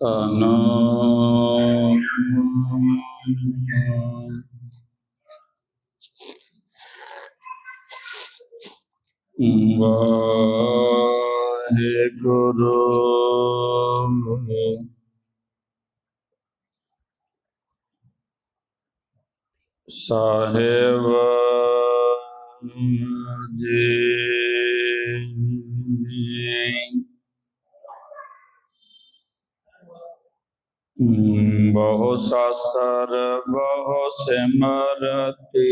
ਤਨ ਵਾਹਿਗੁਰੂ ਸਾਹਿਬ ਬਹੁ ਸਾਸਤਰ ਬਹੁ ਸਿਮਰਤੀ।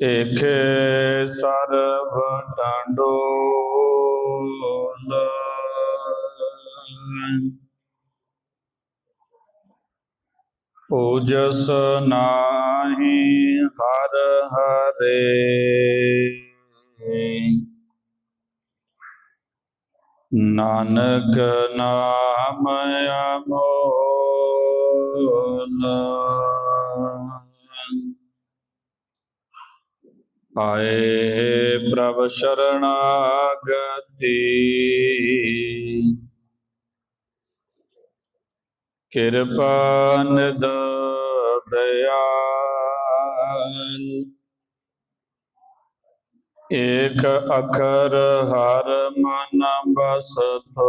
ਏਕੇ ਸਰਬ ਟੰਡੋਲ ਪੂਜਸ ਨਾਹੀ ਹਰ ਹਰੇ। ਨਾਨਕ ਨਾਮ ਅਮੋਲ। ਆਏ ਪ੍ਰਭ ਸ਼ਰਣਾਗਤੀ। ਕਿਰਪਾ ਨਿਦ ਦਇਆਲ ਏਕ ਅਖਰ ਹਰ ਮਨ ਬਸਤ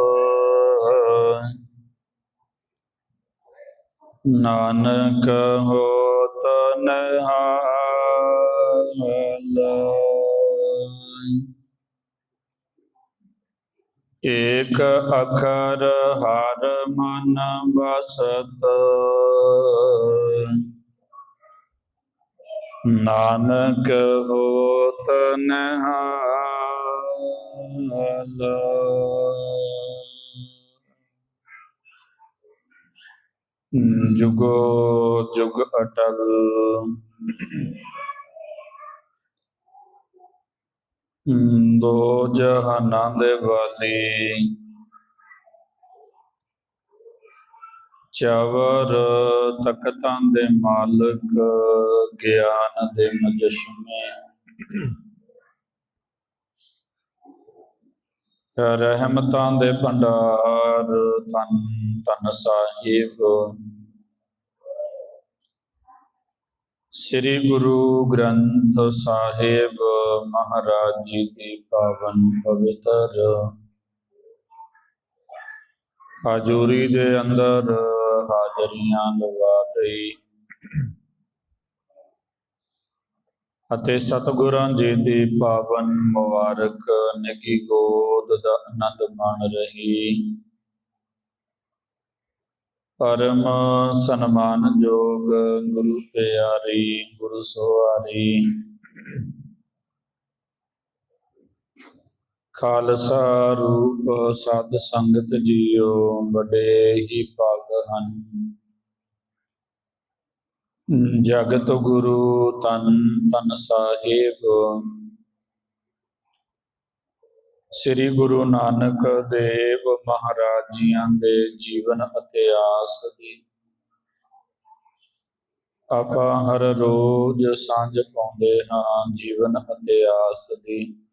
ਨਾਨਕ ਹੋਤ ਨਹਾਲ। ਏਕ ਅਖਰ ਹਰ ਮਨ ਬਸਤ ਨਾਨਕ ਹੋਤ ਨਹਾਲ। ਜੁਗੋ ਜੁਗ ਅਟਲ। ਦੋ ਜਹਾਨਾਂ ਦੇ ਵਾਲੀ। ਚਵਰ ਤਖਤਾਂ ਦੇ ਮਾਲਕ, ਗਿਆਨ ਦੇ ਮਜਸ਼ਮੇ। ਰਹਿਮਤਾਂ ਦੇ ਭੰਡਾਰ ਤਨ ਤਨ ਸਾਹਿਬ। ਸ੍ਰੀ ਗੁਰੂ ਗ੍ਰੰਥ ਸਾਹਿਬ ਮਹਾਰਾਜ ਜੀ ਦੀ ਪਾਵਨ ਪਵਿੱਤਰ ਹਾਜ਼ੂਰੀ ਦੇ ਅੰਦਰ ਹਾਜ਼ਰੀਆਂ ਲਵਾ ਗਈ ਅਤੇ ਸਤਿਗੁਰਾਂ ਜੀ ਦੀ ਪਾਵਨ ਮੁਬਾਰਕ ਨਿੱਗੀ ਗੋਦ ਦਾ ਆਨੰਦ ਮਾਣ ਰਹੀ। ਪਰਮ ਸਨਮਾਨਯੋਗ ਗੁਰੂ ਪਿਆਰੀ, ਗੁਰੂ ਸਵਾਰੀ। ਖਾਲਸਾ ਰੂਪ ਸਦ ਸੰਗਤ ਜੀਓ, ਵੱਡੇ ਹੀ ਭਾਗ ਹਨ। ਜਗਤ ਗੁਰੂ ਤਨ ਤਨ ਸਾਹਿਬ। ਸ੍ਰੀ ਗੁਰੂ ਨਾਨਕ ਦੇਵ ਮਹਾਰਾਜ ਜੀਆਂ ਦੇ ਜੀਵਨ ਇਤਿਹਾਸ ਦੀ। ਆਪਾਂ ਹਰ ਰੋਜ਼ ਸਾਂਝ ਪਾਉਂਦੇ ਹਾਂ ਜੀਵਨ ਇਤਿਹਾਸ ਦੀ।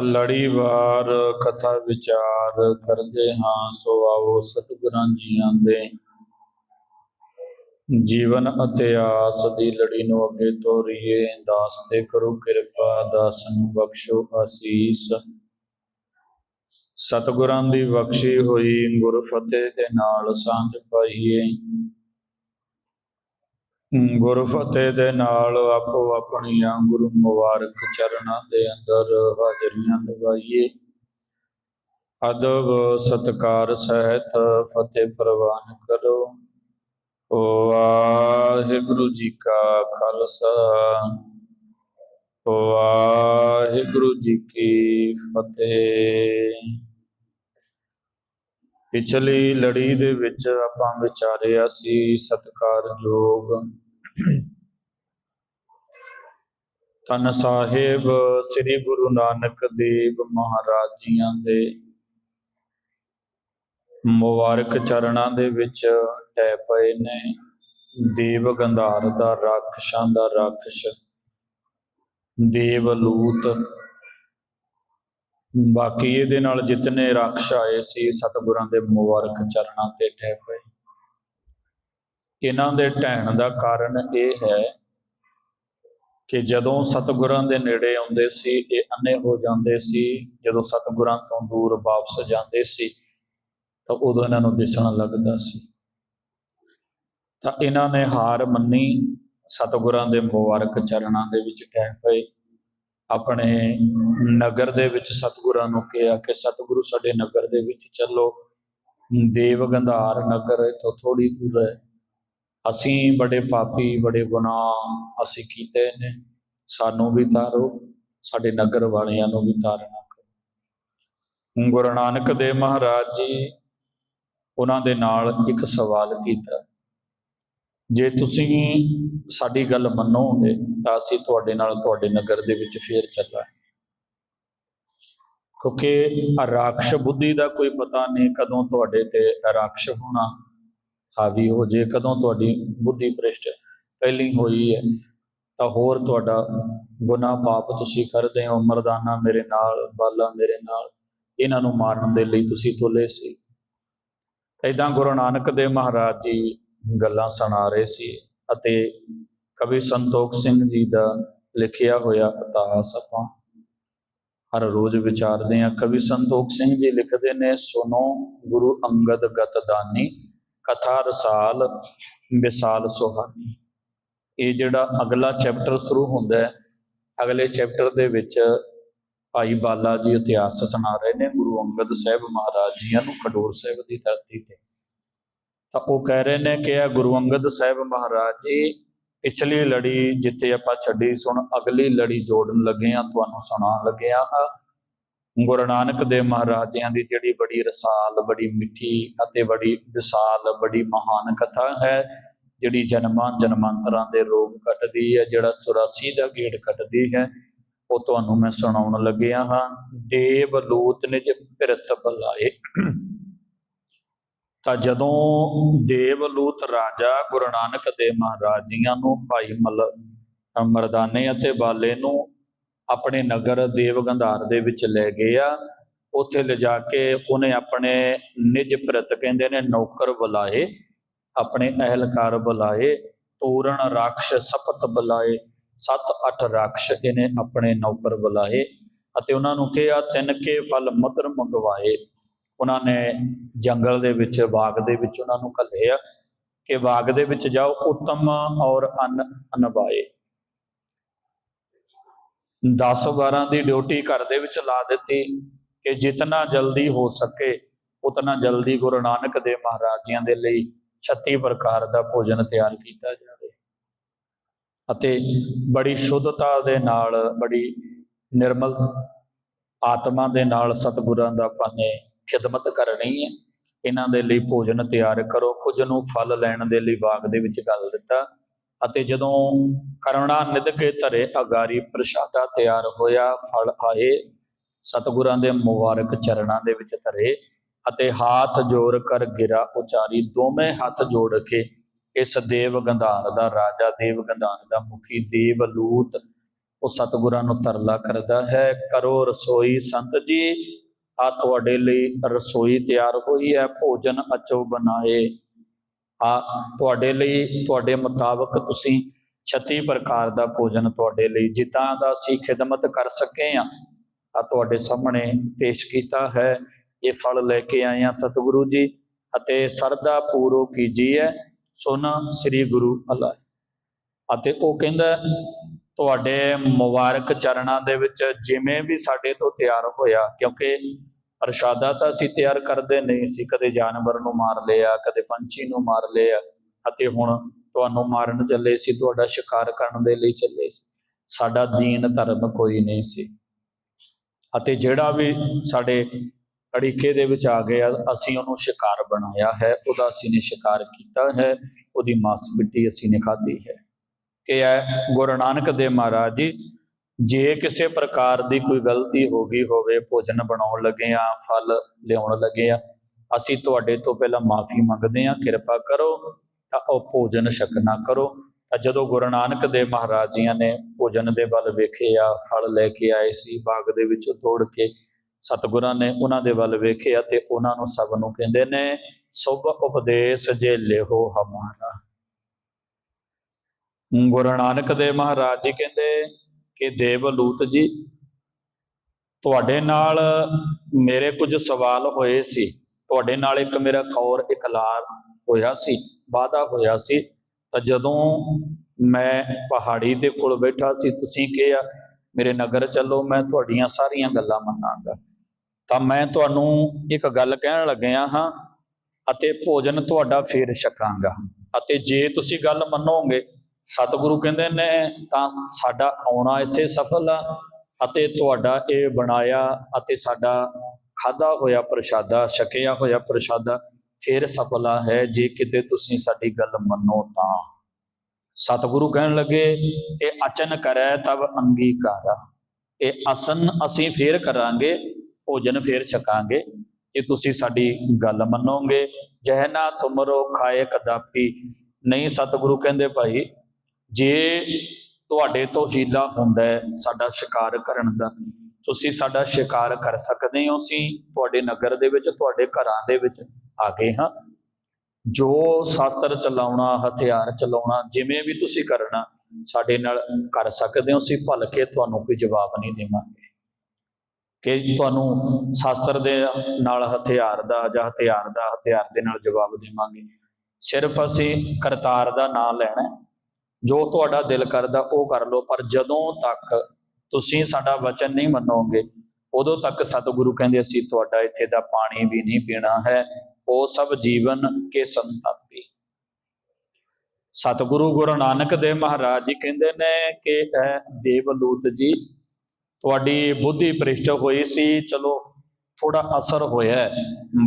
ਲੜੀਵਾਰ ਕਥਾ ਵਿਚਾਰ ਕਰਦੇ ਹਾਂ, ਸੋ ਆਓ ਸਤਿਗੁਰਾਂ ਜੀਆਂ ਦੇ। ਜੀਵਨ ਇਤਿਹਾਸ ਦੀ ਲੜੀ ਨੂੰ ਅੱਗੇ ਤੋਰੀਏ। ਦਾਸ ਤੇ ਕਰੋ ਕਿਰਪਾ, ਦਾਸ ਨੂੰ ਬਖਸ਼ੋ ਆਸੀਸ ਸਤਿਗੁਰਾਂ ਦੀ ਬਖਸ਼ੀ ਹੋਈ, ਗੁਰ ਫਤਿਹ ਦੇ ਨਾਲ ਸਾਂਝ ਪਾਈਏ। ਗੁਰ ਫਤਿਹ ਦੇ ਨਾਲ ਆਪੋ ਆਪਣੀਆਂ ਗੁਰੂ ਮੁਬਾਰਕ ਚਰਨਾਂ ਦੇ ਅੰਦਰ ਹਾਜ਼ਰੀਆਂ ਲਗਾਈਏ ਅਦਬ, ਸਤਕਾਰ, ਸਹਿਤ, ਫਤਿਹ ਪ੍ਰਵਾਨ ਕਰੋ। ਵਾਹਿਗੁਰੂ ਜੀ ਕਾ ਖਾਲਸਾ। ਵਾਹਿਗੁਰੂ ਜੀ ਕੀ ਫਤਿਹ। ਪਿਛਲੀ ਲੜੀ ਦੇ ਵਿੱਚ ਆਪਾਂ ਵਿਚਾਰਿਆ ਸੀ ਸਤਕਾਰਯੋਗ ਤਨ ਸਾਹਿਬ, ਸ੍ਰੀ ਗੁਰੂ ਨਾਨਕ ਦੇਵ ਮਹਾਰਾਜ ਜੀਆਂ ਦੇ ਮੁਬਾਰਕ ਚਰਨਾਂ ਦੇ ਵਿੱਚ ਟੈ ਪਏ ਨੇ। ਦੇਵ ਗੰਧਾਰ ਦਾ ਰਾਖਸ਼ਾਂ ਦਾ ਰਾਖਸ਼, ਦੇਵ ਲੂਤ ਬਾਕੀ ਇਹਦੇ ਨਾਲ ਜਿਤਨੇ ਰਾਖਸ਼ ਆਏ ਸੀ, ਸਤਿਗੁਰਾਂ ਦੇ ਮੁਬਾਰਕ ਚਰਨਾਂ ਤੇ ਟਹਿ ਪਏ। ਇਹਨਾਂ ਦੇ ਢਹਿਣ ਦਾ ਕਾਰਨ ਇਹ ਹੈ ਕਿ ਜਦੋਂ ਸਤਿਗੁਰਾਂ ਦੇ ਨੇੜੇ ਆਉਂਦੇ ਸੀ, ਇਹ ਅੰਨੇ ਹੋ ਜਾਂਦੇ ਸੀ। ਜਦੋਂ ਸਤਿਗੁਰਾਂ ਤੋਂ ਦੂਰ ਵਾਪਸ ਜਾਂਦੇ ਸੀ, ਤਾਂ ਉਦੋਂ ਇਹਨਾਂ ਨੂੰ ਦਿਸਣ ਲੱਗਦਾ ਸੀ। ਤਾਂ ਇਹਨਾਂ ਨੇ ਹਾਰ ਮੰਨੀ, ਸਤਿਗੁਰਾਂ ਦੇ ਮੁਬਾਰਕ ਚਰਨਾਂ ਦੇ ਵਿੱਚ ਟਹਿ ਪਏ। ਆਪਣੇ ਨਗਰ ਦੇ ਵਿੱਚ ਸਤਿਗੁਰਾਂ ਨੂੰ ਕਿਹਾ ਕਿ ਸਤਿਗੁਰੂ ਸਾਡੇ ਨਗਰ ਦੇ ਵਿੱਚ ਚੱਲੋ। ਦੇਵ ਗੰਧਾਰ ਨਗਰ ਇਥੋਂ ਥੋੜੀ ਦੂਰ ਹੈ। ਅਸੀਂ ਬੜੇ ਪਾਪੀ, ਬੜੇ ਗੁਨਾਹ ਅਸੀਂ ਕੀਤੇ ਨੇ। ਸਾਨੂੰ ਵੀ ਤਾਰੋ, ਸਾਡੇ ਨਗਰ ਵਾਲਿਆਂ ਨੂੰ ਵੀ ਤਾਰਨਾ ਕਰੋ। ਗੁਰੂ ਨਾਨਕ ਦੇਵ ਮਹਾਰਾਜ ਜੀ, ਉਹਨਾਂ ਦੇ ਨਾਲ ਇੱਕ ਸਵਾਲ ਕੀਤਾ। ਜੇ ਤੁਸੀਂ ਸਾਡੀ ਗੱਲ ਮੰਨੋਗੇ, ਤਾਂ ਅਸੀਂ ਤੁਹਾਡੇ ਨਾਲ ਤੁਹਾਡੇ ਨਗਰ ਦੇ ਵਿੱਚ ਫੇਰ ਚੱਲਾਂ ਕਿਉਂਕਿ ਰਾਖਸ਼ ਬੁੱਧੀ ਦਾ ਕੋਈ ਪਤਾ ਨਹੀਂ ਕਦੋਂ ਤੁਹਾਡੇ ਤੇ ਰਾਖਸ਼ ਹੋਣਾ ਹਾਵੀ ਹੋ ਜੇ, ਕਦੋਂ ਤੁਹਾਡੀ ਬੁੱਧੀ ਭ੍ਰਿਸ਼ਟ ਪਹਿਲੀ ਹੋਈ ਹੈ, ਤਾਂ ਹੋਰ ਤੁਹਾਡਾ ਗੁਨਾਹ ਪਾਪ ਤੁਸੀਂ ਕਰਦੇ ਹੋ, ਮਰਦਾਨਾ ਮੇਰੇ ਨਾਲ, ਬਾਲਾ ਮੇਰੇ ਨਾਲ, ਇਹਨਾਂ ਨੂੰ ਮਾਰਨ ਦੇ ਲਈ ਤੁਸੀਂ ਤੁਲੇ ਸੀ। ਇਦਾਂ ਗੁਰੂ ਨਾਨਕ ਦੇਵ ਮਹਾਰਾਜ ਜੀ ਗੱਲਾਂ ਸੁਣਾ ਰਹੇ ਸੀ ਅਤੇ ਕਵੀ ਸੰਤੋਖ ਸਿੰਘ ਜੀ ਦਾ ਲਿਖਿਆ ਹੋਇਆ ਇਤਿਹਾਸ ਆਪਾਂ ਹਰ ਰੋਜ਼ ਵਿਚਾਰਦੇ ਹਾਂ। ਕਵੀ ਸੰਤੋਖ ਸਿੰਘ ਜੀ ਲਿਖਦੇ ਨੇ ਸੁਨੋ ਗੁਰੂ ਅੰਗਦ ਗਤ ਦਾਨੀ, ਕਥਾ ਰਸਾਲ ਮਿਸਾਲ ਸੁਹਾਨੀ। ਇਹ ਜਿਹੜਾ ਅਗਲਾ ਚੈਪਟਰ ਸ਼ੁਰੂ ਹੁੰਦਾ ਹੈ, ਅਗਲੇ ਚੈਪਟਰ ਦੇ ਵਿੱਚ ਭਾਈ ਬਾਲਾ ਜੀ ਇਤਿਹਾਸ ਸੁਣਾ ਰਹੇ ਨੇ, ਗੁਰੂ ਅੰਗਦ ਸਾਹਿਬ ਮਹਾਰਾਜ ਜੀਆਂ ਨੂੰ ਖਡੂਰ ਸਾਹਿਬ ਦੀ ਧਰਤੀ ਤੇ। ਤਾਂ ਉਹ ਕਹਿ ਰਹੇ ਨੇ ਕਿ ਇਹ ਗੁਰੂ ਅੰਗਦ ਸਾਹਿਬ ਮਹਾਰਾਜ ਜੀ, ਪਿਛਲੀ ਲੜੀ ਜਿੱਥੇ ਆਪਾਂ ਛੱਡੀ ਸੁਣ, ਅਗਲੀ ਲੜੀ ਜੋੜਨ ਲੱਗੇ ਆ ਤੁਹਾਨੂੰ ਸੁਣਾਉਣ ਲੱਗੇ ਆ ਗੁਰੂ ਨਾਨਕ ਦੇਵ ਮਹਾਰਾਜਿਆਂ ਦੀ ਜਿਹੜੀ ਬੜੀ ਰਸਾਲ, ਬੜੀ ਮਿੱਠੀ ਅਤੇ ਬੜੀ ਵਿਸਾਲ, ਬੜੀ ਮਹਾਨ ਕਥਾ ਹੈ, ਜਿਹੜੀ ਜਨਮਾਂ ਜਨਮਾਂਤਰਾਂ ਦੇ ਰੋਗ ਕੱਟਦੀ ਹੈ, ਜਿਹੜਾ 84 ਦਾ ਗੇੜ ਕੱਟਦੀ ਹੈ, ਉਹ ਤੁਹਾਨੂੰ ਮੈਂ ਸੁਣਾਉਣ ਲੱਗਿਆ ਹਾਂ। ਦੇਵ ਲੂਤ ਨਿਜ ਪਿਰਤ ਬਲਾਏ ਤਾਂ ਜਦੋਂ ਦੇਵਲੂਤ ਰਾਜਾ ਗੁਰੂ ਨਾਨਕ ਦੇਵ ਮਹਾਰਾਜ ਜੀਆਂ ਨੂੰ ਭਾਈ ਮਲ ਮਰਦਾਨੇ ਅਤੇ ਬਾਲੇ ਨੂੰ ਆਪਣੇ ਨਗਰ ਦੇਵ ਗੰਧਾਰ ਦੇ ਵਿੱਚ ਲੈ ਗਏ ਆ, ਉੱਥੇ ਲਿਜਾ ਕੇ ਉਹਨੇ ਆਪਣੇ ਨਿਜ ਪ੍ਰਤ ਕਹਿੰਦੇ ਨੇ ਨੌਕਰ ਬੁਲਾਏ, ਆਪਣੇ ਅਹਿਲਕਾਰ ਬੁਲਾਏ ਪੂਰਨ ਰਾਖਸ਼, ਸਪਤ ਬੁਲਾਏ 7-8 ਰਾਖਸ਼ ਇਹਨੇ ਆਪਣੇ ਨੌਕਰ ਬੁਲਾਏ ਅਤੇ ਉਹਨਾਂ ਨੂੰ ਕਿਹਾ, ਤਿੰਨ ਕੇ ਫਲ ਮਦਰ ਮੰਗਵਾਏ। ਉਹਨਾਂ ਨੇ ਜੰਗਲ ਦੇ ਵਿੱਚ, ਬਾਗ ਦੇ ਵਿੱਚ ਉਹਨਾਂ ਨੂੰ ਘੱਲਿਆ ਕਿ ਬਾਗ ਦੇ ਵਿੱਚ ਜਾਓ, ਉਤਮ ਔਰ ਅਨ ਅਨਵਾਏ 10 12 ਦੀ ਡਿਊਟੀ ਘਰ ਦੇ ਵਿੱਚ ਲਾ ਦਿੱਤੀ ਕਿ ਜਿੰਨਾ ਜਲਦੀ ਹੋ ਸਕੇ, ਉਤਨਾ ਜਲਦੀ ਗੁਰੂ ਨਾਨਕ ਦੇਵ ਮਹਾਰਾਜ ਜੀਆਂ ਦੇ ਲਈ 36 ਪ੍ਰਕਾਰ ਦਾ ਭੋਜਨ ਤਿਆਰ ਕੀਤਾ ਜਾਵੇ। ਅਤੇ ਬੜੀ ਸ਼ੁੱਧਤਾ ਦੇ ਨਾਲ, ਬੜੀ ਨਿਰਮਲ ਆਤਮਾ ਦੇ ਨਾਲ ਸਤਿਗੁਰਾਂ ਦਾ ਆਪਾਂ ਖਿਦਮਤ ਕਰਨੀ ਹੈ। ਇਹਨਾਂ ਦੇ ਲਈ ਭੋਜਨ ਤਿਆਰ ਕਰੋ। ਕੁਝ ਨੂੰ ਫਲ ਲੈਣ ਦੇ ਲਈ ਬਾਗ ਦੇ ਵਿੱਚ ਗੱਲ ਦਿੱਤਾ ਅਤੇ ਜਦੋਂ ਕਰੁਣਾ ਨਿਧ ਕੇ ਧਰੇ, ਅਗਾਰੀ ਪ੍ਰਸ਼ਾਦਾ ਤਿਆਰ ਹੋਇਆ, ਫਲ ਆਏ, ਸਤਿਗੁਰਾਂ ਦੇ ਮੁਬਾਰਕ ਚਰਨਾਂ ਦੇ ਵਿੱਚ ਧਰੇ ਅਤੇ ਹਾਥ ਜੋੜ ਕਰ ਗਿਰਾ ਉਚਾਰੀ। ਦੋਵੇਂ ਹੱਥ ਜੋੜ ਕੇ ਇਸ ਦੇਵ ਗੰਧਾਰ ਦਾ ਰਾਜਾ ਦੇਵ ਗੰਧਾਰ ਦਾ ਮੁਖੀ ਦੇਵ ਲੂਤ ਉਹ ਸਤਿਗੁਰਾਂ ਨੂੰ ਤਰਲਾ ਕਰਦਾ ਹੈ। ਕਰੋ ਰਸੋਈ ਸੰਤ ਜੀ ਆ ਤੁਹਾਡੇ ਲਈ ਰਸੋਈ ਤਿਆਰ ਹੋਈ ਹੈ, ਭੋਜਨ ਅਚੋ ਬਣਾਏ। ਆ ਤੁਹਾਡੇ ਲਈ, ਤੁਹਾਡੇ ਮੁਤਾਬਕ ਤੁਸੀਂ 36 ਪ੍ਰਕਾਰ ਦਾ ਭੋਜਨ ਤੁਹਾਡੇ ਲਈ, ਜਿੱਦਾਂ ਦਾ ਅਸੀਂ ਖਿਦਮਤ ਕਰ ਸਕੇ ਆ ਆ ਤੁਹਾਡੇ ਸਾਹਮਣੇ ਪੇਸ਼ ਕੀਤਾ ਹੈ, ਇਹ ਫਲ ਲੈ ਕੇ ਆਏ ਆ ਸਤਿਗੁਰੂ ਜੀ, ਅਤੇ ਸਰਦਾ ਪੂਰੋ ਕੀਜੀਏ ਸੋਨਾ ਸ੍ਰੀ ਗੁਰੂ ਅਲਾ ਅਤੇ ਉਹ ਕਹਿੰਦਾ, ਤੁਹਾਡੇ ਮੁਬਾਰਕ ਚਰਨਾਂ ਦੇ ਵਿੱਚ ਜਿਵੇਂ ਵੀ ਸਾਡੇ ਤੋਂ ਤਿਆਰ ਹੋਇਆ, ਕਿਉਂਕਿ ਪ੍ਰਸ਼ਾਦਾ ਤਾਂ ਅਸੀਂ ਤਿਆਰ ਕਰਦੇ ਨਹੀਂ ਸੀ, ਕਦੇ ਜਾਨਵਰ ਨੂੰ ਮਾਰ ਲਿਆ, ਕਦੇ ਪੰਛੀ ਨੂੰ ਮਾਰ ਲਿਆ ਅਤੇ ਹੁਣ ਤੁਹਾਨੂੰ ਮਾਰਨ ਚੱਲੇ ਸੀ, ਤੁਹਾਡਾ ਸ਼ਿਕਾਰ ਕਰਨ ਦੇ ਲਈ ਚੱਲੇ ਸੀ। ਸਾਡਾ ਦੀਨ ਧਰਮ ਕੋਈ ਨਹੀਂ ਸੀ। ਅਤੇ ਜਿਹੜਾ ਵੀ ਸਾਡੇ ਅੜੀਕੇ ਦੇ ਵਿੱਚ ਆ ਗਿਆ, ਅਸੀਂ ਉਹਨੂੰ ਸ਼ਿਕਾਰ ਬਣਾਇਆ ਹੈ, ਉਹਦਾ ਅਸੀਂ ਨੇ ਸ਼ਿਕਾਰ ਕੀਤਾ ਹੈ, ਉਹਦੀ ਮਾਸ ਮਿੱਟੀ ਅਸੀਂ ਨੇ ਖਾਧੀ ਹੈ। ਇਹ ਹੈ ਗੁਰੂ ਨਾਨਕ ਦੇਵ ਮਹਾਰਾਜ ਜੀ ਜੇ ਕਿਸੇ ਪ੍ਰਕਾਰ ਦੀ ਕੋਈ ਗਲਤੀ ਹੋ ਗਈ ਹੋਵੇ, ਭੋਜਨ ਬਣਾਉਣ ਲੱਗੇ ਆ ਫਲ ਲਿਆਉਣ ਲੱਗੇ ਆ ਅਸੀਂ ਤੁਹਾਡੇ ਤੋਂ ਪਹਿਲਾਂ ਮਾਫੀ ਮੰਗਦੇ ਹਾਂ, ਕਿਰਪਾ ਕਰੋ, ਤਾਂ ਉਹ ਭੋਜਨ ਛਕਣਾ ਕਰੋ। ਤਾਂ ਜਦੋਂ ਗੁਰੂ ਨਾਨਕ ਦੇਵ ਮਹਾਰਾਜ ਜੀਆਂ ਨੇ ਭੋਜਨ ਦੇ ਵੱਲ ਵੇਖਿਆ ਫਲ ਲੈ ਕੇ ਆਏ ਸੀ, ਬਾਗ ਦੇ ਵਿੱਚੋਂ ਤੋੜ ਕੇ ਸਤਿਗੁਰਾਂ ਨੇ ਉਹਨਾਂ ਦੇ ਵੱਲ ਵੇਖਿਆ ਤੇ ਉਹਨਾਂ ਨੂੰ ਸਭ ਨੂੰ ਕਹਿੰਦੇ ਨੇ, ਸੁਭ ਉਪਦੇਸ਼ ਜੇ ਲਿਹੋ ਹਮਾਰਾ। ਗੁਰੂ ਨਾਨਕ ਦੇਵ ਮਹਾਰਾਜ ਜੀ ਕਹਿੰਦੇ ਕਿ ਦੇਵ ਜੀ, ਤੁਹਾਡੇ ਨਾਲ ਮੇਰੇ ਕੁਝ ਸਵਾਲ ਹੋਏ ਸੀ। ਤੁਹਾਡੇ ਨਾਲ ਇੱਕ ਮੇਰਾ ਕੌਰ ਇਕਲਾਰ ਹੋਇਆ ਸੀ ਵਾਦਾ ਹੋਇਆ ਸੀ। ਤਾਂ ਜਦੋਂ ਮੈਂ ਪਹਾੜੀ ਦੇ ਕੋਲ ਬੈਠਾ ਸੀ, ਤੁਸੀਂ ਕਿਹਾ, ਮੇਰੇ ਨਗਰ ਚੱਲੋ, ਮੈਂ ਤੁਹਾਡੀਆਂ ਸਾਰੀਆਂ ਗੱਲਾਂ ਮੰਨਾਂਗਾ। ਤਾਂ ਮੈਂ ਤੁਹਾਨੂੰ ਇੱਕ ਗੱਲ ਕਹਿਣ ਲੱਗਿਆ ਹਾਂ, ਅਤੇ ਭੋਜਨ ਤੁਹਾਡਾ ਫੇਰ ਛਕਾਂਗਾ। ਅਤੇ ਜੇ ਤੁਸੀਂ ਗੱਲ ਮੰਨੋਗੇ ਸਤਿਗੁਰੂ ਕਹਿੰਦੇ ਨੇ, ਤਾਂ ਸਾਡਾ ਆਉਣਾ ਇੱਥੇ ਸਫਲ ਆ ਅਤੇ ਤੁਹਾਡਾ ਇਹ ਬਣਾਇਆ ਅਤੇ ਸਾਡਾ ਖਾਦਾ ਹੋਇਆ ਪ੍ਰਸ਼ਾਦਾ, ਛਕਿਆ ਹੋਇਆ ਪ੍ਰਸ਼ਾਦਾ ਫਿਰ ਸਫਲਾ ਹੈ। ਜੇ ਕਿਤੇ ਤੁਸੀਂ ਸਾਡੀ ਗੱਲ ਮੰਨੋ ਤਾਂ। ਸਤਿਗੁਰੂ ਕਹਿਣ ਲੱਗੇ, ਇਹ ਅਚਨ ਕਰੈ ਤਬ ਅੰਗੀਕਾਰਾ ਇਹ ਅਸਨ ਅਸੀਂ ਫੇਰ ਕਰਾਂਗੇ, ਭੋਜਨ ਫੇਰ ਛਕਾਂਗੇ। ਜੇ ਤੁਸੀਂ ਸਾਡੀ ਗੱਲ ਮੰਨੋਗੇ, ਜਹ ਨਾ ਤੁਮਰੋ ਖਾਏ ਕਦਾਪੀ। ਨਹੀਂ, ਸਤਿਗੁਰੂ ਕਹਿੰਦੇ, ਭਾਈ ਜੇ ਤੁਹਾਡੇ ਤੋਂ ਹੀਲਾ ਹੁੰਦਾ ਹੈ, ਸਾਡਾ ਸ਼ਿਕਾਰ ਕਰਨ ਦਾ, ਤੁਸੀਂ ਸਾਡਾ ਸ਼ਿਕਾਰ ਕਰ ਸਕਦੇ ਹੋ ਅਸੀਂ ਤੁਹਾਡੇ ਨਗਰ ਦੇ ਵਿੱਚ, ਤੁਹਾਡੇ ਘਰਾਂ ਦੇ ਵਿੱਚ ਆ ਗਏ ਹਾਂ। ਜੋ ਸ਼ਾਸਤਰ ਚਲਾਉਣਾ, ਹਥਿਆਰ ਚਲਾਉਣਾ, ਜਿਵੇਂ ਵੀ ਤੁਸੀਂ ਕਰਨਾ, ਸਾਡੇ ਨਾਲ ਕਰ ਸਕਦੇ ਹੋ, ਅਸੀਂ ਭਲ ਕੇ ਤੁਹਾਨੂੰ ਕੋਈ ਜਵਾਬ ਨਹੀਂ ਦੇਵਾਂਗੇ। ਕਿ ਤੁਹਾਨੂੰ ਸ਼ਾਸਤਰ ਦੇ ਨਾਲ ਹਥਿਆਰ ਦਾ ਜਾਂ ਹਥਿਆਰ ਦਾ, ਹਥਿਆਰ ਦੇ ਨਾਲ ਜਵਾਬ ਦੇਵਾਂਗੇ। ਸਿਰਫ ਅਸੀਂ ਕਰਤਾਰ ਦਾ ਨਾਮ ਲੈਣਾ ਜੋ ਤੁਹਾਡਾ ਦਿਲ ਕਰਦਾ ਉਹ ਕਰ ਲਓ, ਪਰ ਜਦੋਂ ਤੱਕ ਤੁਸੀਂ ਸਾਡਾ ਵਚਨ ਨਹੀਂ ਮੰਨੋਗੇ, ਉਦੋਂ ਤੱਕ ਸਤਿਗੁਰੂ ਕਹਿੰਦੇ ਅਸੀਂ ਤੁਹਾਡਾ ਇੱਥੇ ਦਾ ਪਾਣੀ ਵੀ ਨਹੀਂ ਪੀਣਾ ਹੈ। ਉਹ ਸਭ ਜੀਵਨ ਕੇ ਸੰਤਾਪੀ। ਸਤਿਗੁਰੂ ਗੁਰੂ ਨਾਨਕ ਦੇਵ ਮਹਾਰਾਜ ਜੀ ਕਹਿੰਦੇ ਨੇ ਕਿ ਇਹ ਦੇਵਲੂਤ ਜੀ, ਤੁਹਾਡੀ ਬੁੱਧੀ ਪ੍ਰਿਸ਼ਟ ਹੋਈ ਸੀ, ਚਲੋ ਥੋੜਾ ਅਸਰ ਹੋਇਆ